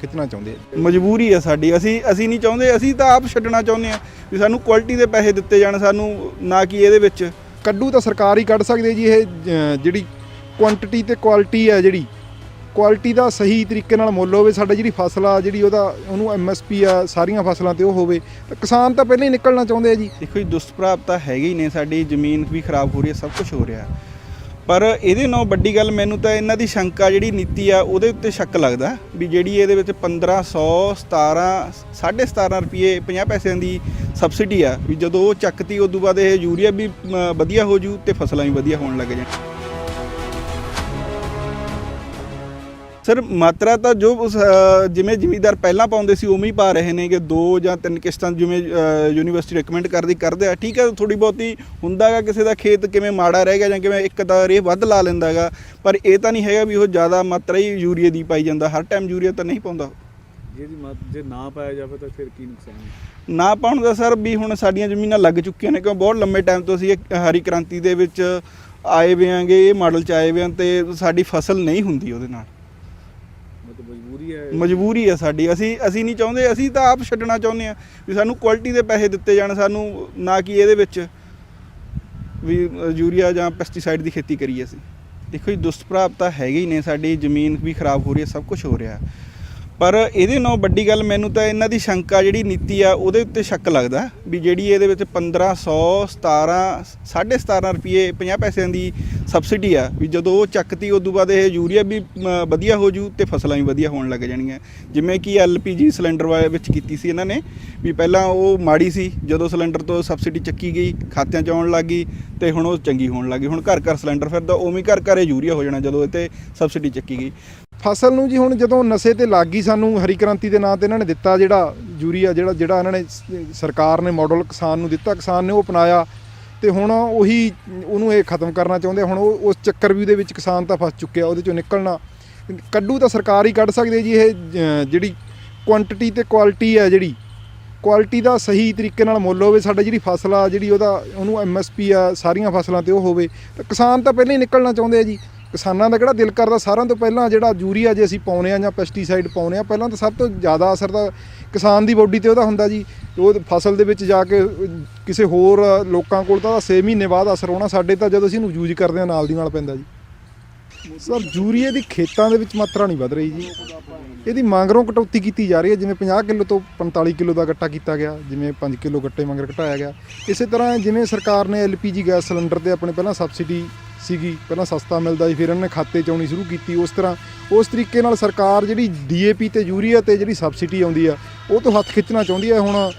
ਖਿੱਚਣਾ ਚਾਹੁੰਦੇ ਆ। ਮਜਬੂਰੀ ਆ ਸਾਡੀ। ਅਸੀਂ ਅਸੀਂ ਨਹੀਂ ਚਾਹੁੰਦੇ ਅਸੀਂ ਤਾਂ ਆਪ ਛੱਡਣਾ ਚਾਹੁੰਦੇ ਆ ਵੀ ਸਾਨੂੰ ਕੁਆਲਿਟੀ ਦੇ ਪੈਸੇ ਦਿੱਤੇ ਜਾਣ ਸਾਨੂੰ ਨਾ ਕਿ ਇਹਦੇ ਵਿੱਚ। ਕੱਢੂ ਤਾਂ ਸਰਕਾਰ ਹੀ ਕੱਢ ਸਕਦੀ ਹੈ ਜੀ ਇਹ ਜਿਹੜੀ ਕੁਆਂਟੀਟੀ ਤੇ ਕੁਆਲਿਟੀ ਹੈ ਜਿਹੜੀ ਕੁਆਲਿਟੀ ਦਾ ਸਹੀ ਤਰੀਕੇ ਨਾਲ ਮੁੱਲ ਹੋਵੇ, ਸਾਡਾ ਜਿਹੜੀ ਫਸਲ ਆ, ਜਿਹੜੀ ਉਹਦਾ, ਉਹਨੂੰ ਐਮਐਸਪੀ ਆ, ਸਾਰੀਆਂ ਫਸਲਾਂ ਤੇ ਉਹ ਹੋਵੇ, ਤਾਂ ਕਿਸਾਨ ਤਾਂ ਪਹਿਲਾਂ ਹੀ ਨਿਕਲਣਾ ਚਾਹੁੰਦੇ ਆ ਜੀ। ਦੇਖੋ ਜੀ ਦੁਸ਼ਪ੍ਰਾਪ ਤਾਂ ਹੈਗੇ ਹੀ ਨੇ, ਸਾਡੀ ਜ਼ਮੀਨ ਵੀ ਖਰਾਬ ਹੋ ਰਹੀ ਹੈ, ਸਭ ਕੁਝ ਹੋ ਰਿਹਾ। ਪਰ ਇਹਦੇ ਨਾਲ ਵੱਡੀ ਗੱਲ, ਮੈਨੂੰ ਤਾਂ ਇਹਨਾਂ ਦੀ ਸ਼ੰਕਾ ਜਿਹੜੀ ਨੀਤੀ ਆ, ਉਹਦੇ ਉੱਤੇ ਸ਼ੱਕ ਲੱਗਦਾ, ਵੀ ਜਿਹੜੀ ਇਹਦੇ ਵਿੱਚ 1500 17 17.5 ਰੁਪਏ 50 ਪੈਸਿਆਂ ਦੀ ਸਬਸਿਡੀ ਆ, ਵੀ ਜਦੋਂ ਉਹ ਚੱਕਤੀ, ਉਦੋਂ ਬਾਅਦ ਇਹ ਯੂਰੀਆ ਵੀ ਵਧੀਆ ਹੋ ਜੂ ਤੇ ਫਸਲਾਂ ਵੀ ਵਧੀਆ ਹੋਣ ਲੱਗ ਜਾਣ। ਸਰ ਮਾਤਰਾ ਤਾਂ ਜੋ ਉਸ, ਅ, ਜਿਵੇਂ ਜ਼ਿਮੀਦਾਰ ਪਹਿਲਾਂ ਪਾਉਂਦੇ ਸੀ ਉਵੇਂ ਹੀ ਪਾ ਰਹੇ ਨੇ ਕਿ ਦੋ ਜਾਂ ਤਿੰਨ ਕਿਸ਼ਤਾਂ ਜਿਵੇਂ ਅ, ਯੂਨੀਵਰਸਿਟੀ ਰეკਮੈਂਡ ਕਰਦੀ ਕਰਦੇ ਆ। ਠੀਕ ਹੈ ਥੋੜੀ ਬਹੁਤੀ ਹੁੰਦਾਗਾ ਕਿਸੇ ਦਾ ਖੇਤ ਕਿਵੇਂ ਮਾੜਾ ਰਹਿ ਗਿਆ ਜਾਂ ਕਿਵੇਂ ਇੱਕ ਦਾ ਰੇਹ ਵੱਧ ਲਾ ਲੈਂਦਾਗਾ ਪਰ ਇਹ ਤਾਂ ਨਹੀਂ ਹੈਗਾ ਵੀ ਉਹ ਜ਼ਿਆਦਾ ਮਾਤਰਾ ਹੀ ਯੂਰੀਆ ਦੀ ਪਾਈ ਜਾਂਦਾ। ਹਰ ਟਾਈਮ ਯੂਰੀਆ ਤਾਂ ਨਹੀਂ ਪਾਉਂਦਾ। ਜੇ ਦੀ ਮਤ ਜੇ ਨਾ ਪਾਇਆ ਜਾਵੇ ਤਾਂ ਫਿਰ ਕੀ ਨੁਕਸਾਨ ਹੈ? ਨਾ ਪਾਉਣ ਦਾ ਸਰ ਵੀ ਹੁਣ ਸਾਡੀਆਂ ਜ਼ਮੀਨਾਂ ਲੱਗ ਚੁੱਕੀਆਂ ਨੇ ਕਿਉਂ ਬਹੁਤ ਲੰਮੇ ਟਾਈਮ ਤੋਂ ਅਸੀਂ ਇਹ ਹਰੀ ਕ੍ਰਾਂਤੀ ਦੇ ਵਿੱਚ ਆਏ ਵੇ ਆਂਗੇ ਇਹ ਮਾਡਲ ਚ ਆਏ ਵੇ ਆਂ ਤੇ ਸਾਡੀ ਫਸਲ ਨਹੀਂ ਹੁੰਦੀ ਉਹਦੇ ਨਾਲ। ਮਜਬੂਰੀ ਹੈ। ਮਜਬੂਰੀ ਹੈ ਸਾਡੀ। ਅਸੀਂ ਅਸੀਂ ਨਹੀਂ ਚਾਹੁੰਦੇ, ਅਸੀਂ ਤਾਂ ਆਪ ਛੱਡਣਾ ਚਾਹੁੰਦੇ ਆ ਵੀ ਸਾਨੂੰ ਕੁਆਲਿਟੀ ਦੇ ਪੈਸੇ ਦਿੱਤੇ ਜਾਣ, ਸਾਨੂੰ ਨਾ ਕਿ ਇਹਦੇ ਵਿੱਚ ਵੀ ਯੂਰੀਆ ਜਾਂ ਪੈਸਟੀਸਾਈਡ ਦੀ ਖੇਤੀ ਕਰੀਏ ਅਸੀਂ। ਦੇਖੋ ਜੀ ਦੁਸ਼ਪ੍ਰਾਪ ਤਾਂ ਹੈਗੇ ਹੀ ਨੇ, ਸਾਡੀ ਜ਼ਮੀਨ ਵੀ ਖਰਾਬ ਹੋ ਰਹੀ ਹੈ, ਸਭ ਕੁਝ ਹੋ ਰਿਹਾ। ਪਰ ਇਹਦੇ ਨਾਲ ਵੱਡੀ ਗੱਲ ਮੈਨੂੰ ਤਾਂ ਇਹਨਾਂ ਦੀ ਸ਼ੰਕਾ ਜਿਹੜੀ ਨੀਤੀ ਆ, ਉਹਦੇ ਉੱਤੇ ਸ਼ੱਕ ਲੱਗਦਾ ਵੀ ਜਿਹੜੀ ਇਹਦੇ ਵਿੱਚ 1500 17 17.5 ਰੁਪਏ 50 ਪੈਸਿਆਂ ਦੀ ਸਬਸਿਡੀ ਆ, ਵੀ ਜਦੋਂ ਉਹ ਚੱਕਤੀ, ਉਦੋਂ ਬਾਅਦ ਇਹ ਯੂਰੀਆ ਵੀ ਵਧੀਆ ਹੋ ਜੂ ਤੇ ਫਸਲਾਂ ਵੀ ਵਧੀਆ ਹੋਣ ਲੱਗ ਜਾਣਗੀਆਂ ਜਿਵੇਂ ਕਿ ਐਲਪੀਜੀ ਸਿਲੰਡਰ ਵਾਲੇ ਵਿੱਚ ਕੀਤੀ ਸੀ ਇਹਨਾਂ ਨੇ, ਵੀ ਪਹਿਲਾਂ ਉਹ ਮਾੜੀ ਸੀ, ਜਦੋਂ ਸਿਲੰਡਰ ਤੋਂ ਸਬਸਿਡੀ ਚੱਕੀ ਗਈ, ਖਾਤਿਆਂ 'ਚ ਆਉਣ ਲੱਗ ਗਈ ਤੇ ਹੁਣ ਉਹ ਚੰਗੀ ਹੋਣ ਲੱਗ ਗਈ। ਹੁਣ ਘਰ ਘਰ ਸਿਲੰਡਰ ਫਿਰਦਾ, ਉਵੇਂ ਘਰ ਘਰ ਇਹ ਯੂਰੀਆ ਹੋ ਜਾਣਾ ਜਦੋਂ ਇਹ ਤੇ ਸਬਸਿਡੀ ਚੱਕੀ ਗਈ। ਫਸਲ ਨੂੰ ਜੀ ਹੁਣ ਜਦੋਂ ਨਸ਼ੇ ਤੇ ਲੱਗ ਗਈ ਸਾਨੂੰ ਹਰੀ ਕ੍ਰਾਂਤੀ ਦੇ ਨਾਂ ਤੇ ਇਹਨਾਂ ਨੇ ਦਿੱਤਾ ਜਿਹੜਾ ਯੂਰੀਆ, ਜਿਹੜਾ ਜਿਹੜਾ ਇਹਨਾਂ ਨੇ ਸਰਕਾਰ ਨੇ ਮਾਡਲ ਕਿਸਾਨ ਨੂੰ ਦਿੱਤਾ, ਕਿਸਾਨ ਨੇ ਉਹ ਅਪਣਾਇਆ ਤੇ ਹੁਣ ਉਹੀ ਉਹਨੂੰ ਇਹ ਖਤਮ ਕਰਨਾ ਚਾਹੁੰਦੇ ਆ। ਹੁਣ ਉਹ, ਉਸ ਚੱਕਰ ਵੀ ਦੇ ਵਿੱਚ ਕਿਸਾਨ ਤਾਂ ਫਸ ਚੁੱਕਿਆ, ਉਹਦੇ ਚੋਂ ਨਿਕਲਣਾ। ਕੱਢੂ ਤਾਂ ਸਰਕਾਰ ਹੀ ਕੱਢ ਸਕਦੇ ਜੀ, ਇਹ ਜਿਹੜੀ ਕੁਆਂਟੀਟੀ ਤੇ ਕੁਆਲਿਟੀ ਹੈ ਜਿਹੜੀ। ਕੁਆਲਿਟੀ ਦਾ ਸਹੀ ਤਰੀਕੇ ਨਾਲ ਮੁੱਲ ਹੋਵੇ, ਸਾਡਾ ਜਿਹੜੀ ਫਸਲ ਆ, ਜਿਹੜੀ ਉਹਦਾ, ਉਹਨੂੰ ਐਮਐਸਪੀ ਆ, ਸਾਰੀਆਂ ਫਸਲਾਂ ਤੇ ਉਹ ਹੋਵੇ, ਤਾਂ ਕਿਸਾਨ ਤਾਂ ਪਹਿਲਾਂ ਹੀ ਨਿਕਲਣਾ ਚਾਹੁੰਦੇ ਆ ਜੀ। ਕਿਸਾਨਾਂ ਦਾ ਕਿਹੜਾ ਦਿਲ ਕਰਦਾ ਸਾਰਿਆਂ ਤੋਂ ਪਹਿਲਾਂ ਜਿਹੜਾ ਯੂਰੀਆ ਜੇ ਅਸੀਂ ਪਾਉਨੇ ਆ ਜਾਂ ਪੈਸਟੀਸਾਈਡ ਪਾਉਨੇ ਆ ਪਹਿਲਾਂ ਤਾਂ ਸਭ ਤੋਂ ਜ਼ਿਆਦਾ ਅਸਰ ਤਾਂ ਕਿਸਾਨ ਦੀ ਬੋਡੀ ਤੇ ਉਹਦਾ ਹੁੰਦਾ ਜੀ। ਉਹ ਫਸਲ ਦੇ ਵਿੱਚ ਜਾ ਕੇ ਕਿਸੇ ਹੋਰ ਲੋਕਾਂ ਕੋਲ ਤਾਂ 6 ਮਹੀਨੇ ਬਾਅਦ ਅਸਰ ਹੋਣਾ ਸਾਡੇ ਤਾਂ ਜਦੋਂ ਅਸੀਂ ਇਹਨੂੰ ਯੂਜ਼ ਕਰਦੇ ਆ ਨਾਲ ਦੀ ਨਾਲ ਪੈਂਦਾ ਜੀ। ਸਰ, ਯੂਰੀਏ ਦੀ ਖੇਤਾਂ ਦੇ ਵਿੱਚ ਮਾਤਰਾ ਨਹੀਂ ਵੱਧ ਰਹੀ ਜੀ। ਇਹਦੀ ਮੰਗਰੋਂ ਕਟੌਤੀ ਕੀਤੀ ਜਾ ਰਹੀ ਹੈ, ਜਿਵੇਂ 50 ਕਿਲੋ ਤੋਂ 45 ਕਿਲੋ ਦਾ ਗੱਟਾ ਕੀਤਾ ਗਿਆ, ਜਿਵੇਂ 5 ਕਿਲੋ ਗੱਟੇ ਮੰਗਰ ਘਟਾਇਆ ਗਿਆ। ਇਸੇ ਤਰ੍ਹਾਂ ਜਿਵੇਂ ਸਰਕਾਰ ਨੇ ਐਲਪੀਜੀ ਗੈਸ ਸਿਲੰਡਰ ਤੇ ਆਪਣੇ ਪਹਿਲਾਂ ਸਬਸਿਡੀ ਸੀਗੀ। ਪਹਿਲਾਂ ਸਸਤਾ ਮਿਲਦਾ ਸੀ, ਫਿਰ ਇਹਨਾਂ ਨੇ ਖਾਤੇ ਚ ਆਉਣੀ ਸ਼ੁਰੂ ਕੀਤੀ ਉਸ ਤਰ੍ਹਾਂ। ਉਸ ਤਰੀਕੇ ਨਾਲ ਸਰਕਾਰ ਜਿਹੜੀ ਡੀਏਪੀ ਤੇ ਯੂਰੀਆ ਤੇ ਜਿਹੜੀ ਸਬਸਿਡੀ ਆਉਂਦੀ ਆ, ਉਹ ਤੋਂ ਹੱਥ ਖਿੱਚਣਾ ਚਾਹੁੰਦੀ ਹੈ ਹੁਣ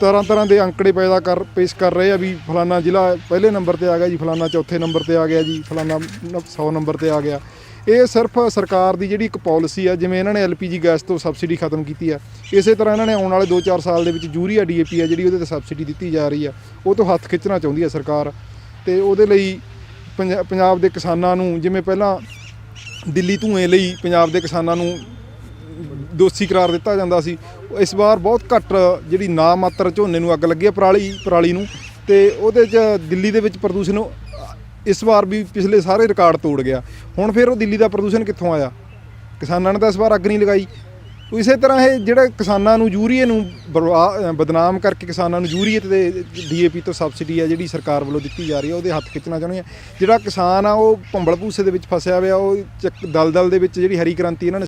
ਤਰ੍ਹਾਂ ਤਰ੍ਹਾਂ ਦੇ ਅੰਕੜੇ ਪੈਦਾ ਕਰ, ਪੇਸ਼ ਕਰ ਰਹੇ ਆ ਵੀ ਫਲਾਨਾ ਜ਼ਿਲ੍ਹਾ ਪਹਿਲੇ ਨੰਬਰ ਤੇ ਆ ਗਿਆ ਜੀ, ਫਲਾਨਾ ਚੌਥੇ ਨੰਬਰ ਤੇ ਆ ਗਿਆ ਜੀ, ਫਲਾਨਾ 100 ਨੰਬਰ ਤੇ ਆ ਗਿਆ। ਇਹ ਸਿਰਫ ਸਰਕਾਰ ਦੀ ਜਿਹੜੀ ਇੱਕ ਪਾਲਿਸੀ ਆ, ਜਿਵੇਂ ਇਹਨਾਂ ਨੇ ਐਲਪੀਜੀ ਗੈਸ ਤੋਂ ਸਬਸਿਡੀ ਖਤਮ ਕੀਤੀ ਆ, ਇਸੇ ਤਰ੍ਹਾਂ ਇਹਨਾਂ ਨੇ ਆਉਣ ਵਾਲੇ 2-4 ਸਾਲ ਦੇ ਵਿੱਚ ਯੂਰੀਆ ਡੀਏਪੀ ਆ, ਜਿਹੜੀ ਉਹਦੇ ਤੇ ਸਬਸਿਡੀ ਦਿੱਤੀ ਜਾ ਰਹੀ ਆ, ਉਹ ਤੋਂ ਹੱਥ ਖਿੱਚਣਾ ਚਾਹੁੰਦੀ ਆ ਸਰਕਾਰ। ਤੇ ਉਹਦੇ ਲਈ ਪੰਜਾ- ਪੰਜਾਬ ਦੇ ਕਿਸਾਨਾਂ ਨੂੰ, ਜਿਵੇਂ ਪਹਿਲਾਂ ਦਿੱਲੀ ਧੂਏ ਲਈ ਪੰਜਾਬ ਦੇ ਕਿਸਾਨਾਂ ਨੂੰ ਦੋਸ਼ੀ ਕਰਾਰ ਦਿੱਤਾ ਜਾਂਦਾ ਸੀ ਇਸ ਵਾਰ ਬਹੁਤ ਘੱਟ ਜਿਹੜੀ ਨਾ ਮਾਤਰ ਝੋਨੇ ਨੂੰ ਅੱਗ ਲੱਗੀ ਹੈ ਪਰਾਲੀ ਪਰਾਲੀ ਨੂੰ ਤੇ ਉਹਦੇ 'ਚ ਦਿੱਲੀ ਦੇ ਵਿੱਚ ਪ੍ਰਦੂਸ਼ਣ ਇਸ ਵਾਰ ਵੀ ਪਿਛਲੇ ਸਾਰੇ ਰਿਕਾਰਡ ਤੋੜ ਗਿਆ। ਹੁਣ ਫਿਰ ਉਹ ਦਿੱਲੀ ਦਾ ਪ੍ਰਦੂਸ਼ਣ ਕਿੱਥੋਂ ਆਇਆ? ਕਿਸਾਨਾਂ ਨੇ ਤਾਂ ਇਸ ਵਾਰ ਅੱਗ ਨਹੀਂ ਲਗਾਈ। ਇਸੇ ਤਰ੍ਹਾਂ ਇਹ ਜਿਹੜਾ ਕਿਸਾਨਾਂ ਨੂੰ ਯੂਰੀਏ ਨੂੰ ਬਰਵਾ- ਬਦਨਾਮ ਕਰਕੇ ਕਿਸਾਨਾਂ ਨੂੰ ਯੂਰੀਏ ਤੇ ਡੀਏਪੀ ਤੋਂ ਸਬਸਿਡੀ ਆ ਜਿਹੜੀ ਸਰਕਾਰ ਵੱਲੋਂ ਦਿੱਤੀ ਜਾ ਰਹੀ ਹੈ ਉਹਦੇ ਹੱਥ ਖਿੱਚਣਾ ਚਾਹੁੰਦੇ ਆ। ਜਿਹੜਾ ਕਿਸਾਨ ਆ, ਉਹ ਭੰਬਲ ਭੂਸੇ ਦੇ ਵਿੱਚ ਫਸਿਆ ਹੋਇਆ, ਉਹ ਚੱਕ ਦਲਦਲ ਦੇ ਵਿੱਚ ਜਿਹੜੀ ਹਰੀ ਕ੍ਰਾਂਤੀ ਇਹਨਾਂ ਨੇ